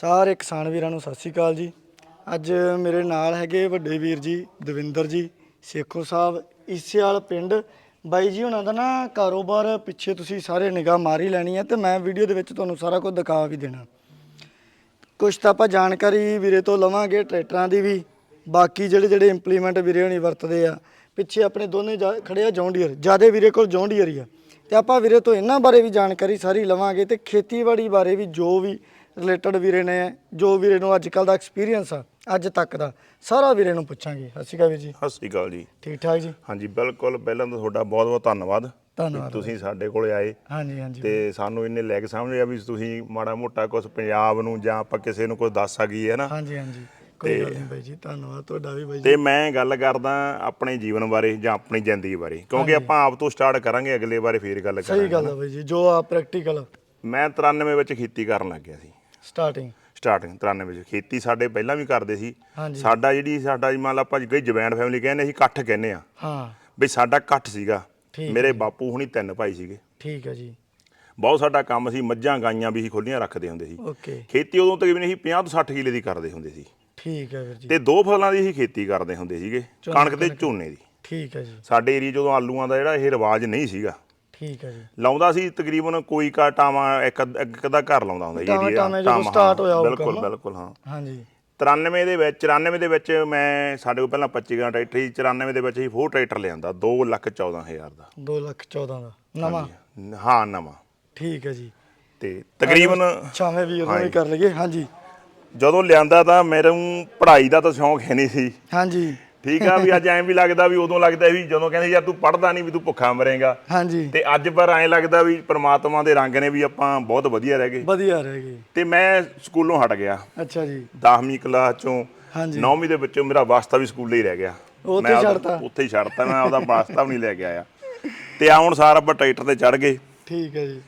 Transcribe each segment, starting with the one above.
ਸਾਰੇ ਕਿਸਾਨ ਵੀਰਾਂ ਨੂੰ ਸਤਿ ਸ਼੍ਰੀ ਅਕਾਲ ਜੀ। ਅੱਜ ਮੇਰੇ ਨਾਲ ਹੈਗੇ ਵੱਡੇ ਵੀਰ ਜੀ, ਦਵਿੰਦਰ ਜੀ, ਸੇਖੋ ਸਾਹਿਬ ਇਸਿਆਲ ਪਿੰਡ। ਬਾਈ ਜੀ, ਉਹਨਾਂ ਦਾ ਨਾ ਕਾਰੋਬਾਰ ਪਿੱਛੇ ਤੁਸੀਂ ਸਾਰੇ ਨਿਗਾਹ ਮਾਰੀ ਲੈਣੀ ਹੈ ਤੇ ਮੈਂ ਵੀਡੀਓ ਦੇ ਵਿੱਚ ਤੁਹਾਨੂੰ ਸਾਰਾ ਕੁਝ ਦਿਖਾ ਵੀ ਦੇਣਾ। ਕੁਝ ਤਾਂ ਆਪਾਂ ਜਾਣਕਾਰੀ ਵੀਰੇ ਤੋਂ ਲਵਾਂਗੇ, ਟਰੈਕਟਰਾਂ ਦੀ ਵੀ। ਬਾਕੀ ਜਿਹੜੇ ਜਿਹੜੇ ਇੰਪਲੀਮੈਂਟ ਵੀਰੇ ਹੋਣੀ ਵਰਤਦੇ ਆ, ਪਿੱਛੇ ਆਪਣੇ ਦੋਨੇ ਜਾ- ਖੜੇ ਆ ਜੌਂਡੀਅਰ, ਜਿਆਦੇ ਵੀਰੇ ਕੋਲ ਜੌਂਡੀਅਰ ਹੀ ਆ। ਤੇ ਆਪਾਂ ਵੀਰੇ ਤੋਂ ਇਹਨਾਂ ਬਾਰੇ ਵੀ ਜਾਣਕਾਰੀ ਸਾਰੀ ਲਵਾਂਗੇ ਤੇ ਖੇਤੀਬਾੜੀ ਬਾਰੇ ਵੀ ਜੋ ਵੀ ਰਿਲੇਟਡ ਵੀਰੇ ਨੇ ਜੋ ਵੀਰੇ ਨੂੰ ਅੱਜ ਕੱਲ ਦਾ ਐਕਸਪੀਰੀਅੰਸ ਆ ਅੱਜ ਤੱਕ ਦਾ ਸਾਰਾ ਵੀਰੇ ਨੂੰ ਪੁੱਛਾਂਗੇ। ਸਤਿ ਸ਼੍ਰੀ ਅਕਾਲ ਵੀਰ ਜੀ। ਸਤਿ ਸ਼੍ਰੀ ਅਕਾਲ ਜੀ। ਠੀਕ ਠਾਕ ਜੀ? ਹਾਂਜੀ ਬਿਲਕੁਲ ਪਹਿਲਾਂ ਤਾਂ ਤੁਹਾਡਾ ਬਹੁਤ ਬਹੁਤ ਧੰਨਵਾਦ ਧੰਨਵਾਦ। ਕਿ ਤੁਸੀਂ ਸਾਡੇ ਕੋਲੇ ਆਏ। ਹਾਂਜੀ ਹਾਂਜੀ। ਤੇ ਸਾਨੂੰ ਇੰਨੇ ਲੈ ਕੇ ਸਮਝਿਆ ਵੀ ਤੁਸੀਂ ਮਾੜਾ ਮੋਟਾ ਕੁਝ ਪੰਜਾਬ ਨੂੰ ਜਾਂ ਆਪਾਂ ਕਿਸੇ ਨੂੰ ਕੁਝ ਦੱਸ ਸਕੀਏ ਨਾ? ਹਾਂਜੀ ਹਾਂਜੀ। ਕੋਈ ਗੱਲ ਨਹੀਂ ਬਾਈ ਜੀ ਧੰਨਵਾਦ ਤੁਹਾਡਾ ਵੀ ਬਾਈ ਜੀ। ਤੇ ਮੈਂ ਗੱਲ ਕਰਦਾ ਆਪਣੇ ਜੀਵਨ ਬਾਰੇ ਜਾਂ ਆਪਣੀ ਜ਼ਿੰਦਗੀ ਬਾਰੇ ਕਿਉਂਕਿ ਆਪਾਂ ਆਪ ਤੋਂ ਸਟਾਰਟ ਕਰਾਂਗੇ ਅਗਲੇ ਬਾਰੇ ਫੇਰ ਗੱਲ ਸਹੀ ਕਰਾਂਗੇ ਗੱਲ ਆ ਬਾਈ ਜੀ ਜੋ ਆ ਪ੍ਰੈਕਟੀਕਲ ਮੈਂ 93 ਵਿੱਚ ਖੇਤੀ ਕਰਨ ਲੱਗ ਗਿਆ ਸੀ। ਸਟਾਰਟਿੰਗ ਸਟਾਰਟਿੰਗ 93 ਵਿੱਚ। ਖੇਤੀ ਸਾਡੇ ਪਹਿਲਾਂ ਵੀ ਕਰਦੇ ਸੀ। ਹਾਂਜੀ। ਸਾਡਾ ਜਿਹੜੀ ਸਾਡਾ ਜੀ ਮੰਨ ਲਾ ਆਪਾਂ ਜਵੈਂਟ ਫੈਮਿਲੀ ਕਹਿੰਦੇ ਅਸੀਂ ਇਕੱਠ ਕਹਿੰਦੇ ਆ। ਹਾਂ। ਵੀ ਸਾਡਾ ਇਕੱਠ ਸੀਗਾ। ਠੀਕ ਮੇਰੇ ਬਾਪੂ ਹੁਣੀ ਤਿੰਨ ਭਾਈ ਸੀਗੇ। ਠੀਕ ਹੈ ਜੀ। ਬਹੁਤ ਸਾਡਾ ਕੰਮ ਸੀ ਮੱਝਾਂ ਗਾਈਆਂ ਵੀ ਅਸੀਂ ਖੁੱਲੀਆਂ ਰੱਖਦੇ ਹੁੰਦੇ ਸੀ। ਓਕੇ ਖੇਤੀ ਉਦੋਂ ਤਕਰੀਬਨ ਅਸੀਂ 50 ਤੋਂ 60 ਕਿੱਲੇ ਦੀ ਕਰਦੇ ਹੁੰਦੇ ਸੀ। ਠੀਕ ਹੈ ਵੀਰ ਜੀ। ਤੇ ਦੋ ਫਸਲਾਂ ਦੀ ਅਸੀਂ ਖੇਤੀ ਕਰਦੇ ਹੁੰਦੇ ਸੀਗੇ ਕਣਕ ਤੇ ਝੋਨੇ ਦੀ। ਠੀਕ ਹੈ ਜੀ। ਸਾਡੇ ਏਰੀਆ ਜਦੋਂ ਆਲੂਆਂ ਦਾ ਜਿਹੜਾ ਇਹ ਰਿਵਾਜ ਨਹੀਂ ਸੀਗਾ। ਠੀਕ ਹੈ ਜੀ। ਲਾਉਂਦਾ ਸੀ ਤਕਰੀਬਨ ਕੋਈ ਕਾ ਟਾਵਾਂ ਇੱਕ ਇੱਕ ਅੱਧਾ ਘਰ ਲਾਉਂਦਾ ਹੁੰਦਾ ਸੀ ਟਾਵਾਂ- ਜਦੋਂ ਟਾਵਾਂ, start ਹੋਇਆ ਉਹ ਬਿਲਕੁਲ। ਬਿਲਕੁਲ ਹਾਂ। ਹਾਂਜੀ। 93 ਦੇ ਵਿੱਚ 94 ਦੇ ਵਿੱਚ ਮੈਂ ਸਾਡੇ ਕੋਲ ਪਹਿਲਾਂ 25 ਗਾਂ ਟਰੈਕਟਰ ਸੀ 94 ਦੇ ਵਿੱਚ ਅਸੀਂ ਫੋਰ ਟਰੈਕਟਰ ਲਿਆਂਦਾ 2 ਲੱਖ 14 ਹਜ਼ਾਰ ਦਾ। 2 ਲੱਖ 14 ਦਾ। ਨਵਾਂ? ਹਾਂ ਨਵਾਂ। ਠੀਕ ਹੈ ਜੀ। ਤੇ ਤਕਰੀਬਨ ਛਾਵੇਂ ਵੀਰ ਨੂੰ ਵੀ ਕਰ ਲਈਏ ਹਾਂਜੀ। ਜਦੋਂ ਲਿਆਂਦਾ ਤਾਂ ਮੈਨੂੰ ਪੜ੍ਹਾਈ ਦਾ ਤਾਂ ਸ਼ੌਂਕ ਹੈ ਨਹੀਂ ਸੀ। ਹਾਂਜੀ। ਠੀਕ ਆ ਵੀ ਅੱਜ ਐਂ ਵੀ ਲੱਗਦਾ ਵੀ ਉਦੋਂ ਲੱਗਦਾ ਵੀ ਜਦੋਂ ਕਹਿੰਦੇ ਯਾਰ ਤੂੰ ਪੜਦਾ ਨਹੀਂ ਵੀ ਤੂੰ ਭੁੱਖਾ ਮਰੇਗਾ। ਹਾਂਜੀ। ਤੇ ਅੱਜ ਪਰ ਐਂ ਲੱਗਦਾ ਵੀ ਪ੍ਰਮਾਤਮਾ ਦੇ ਰੰਗ ਨੇ ਵੀ ਆਪਾਂ ਬਹੁਤ ਵਧੀਆ ਰਹਿ ਗਏ। ਵਧੀਆ ਰਹਿ ਗਈ ਤੇ ਮੈਂ ਸਕੂਲੋਂ ਹਟ ਗਿਆ। ਅੱਛਾ ਜੀ। 10ਵੀਂ ਕਲਾਸ ਚੋਂ ਹਾਂਜੀ। 9ਵੀਂ ਦੇ ਵਿੱਚੋਂ ਮੇਰਾ ਵਾਸਤਾ ਵੀ ਸਕੂਲੇ ਹੀ ਰਹਿ ਗਿਆ। ਉੱਥੇ ਛੱਡਤਾ? ਉੱਥੇ ਹੀ ਛੱਡਤਾ ਮੈਂ ਆਪਦਾ ਵਾਸਤਾ ਵੀ ਨਹੀਂ ਲੈ ਕੇ ਆਇਆ। ਤੇ ਆ ਹੁਣ ਸਾਰਾ ਆਪਾਂ ਟਰੈਕਟਰ ਤੇ ਚੜ ਗਏ। ਠੀਕ ਹੈ ਜੀ।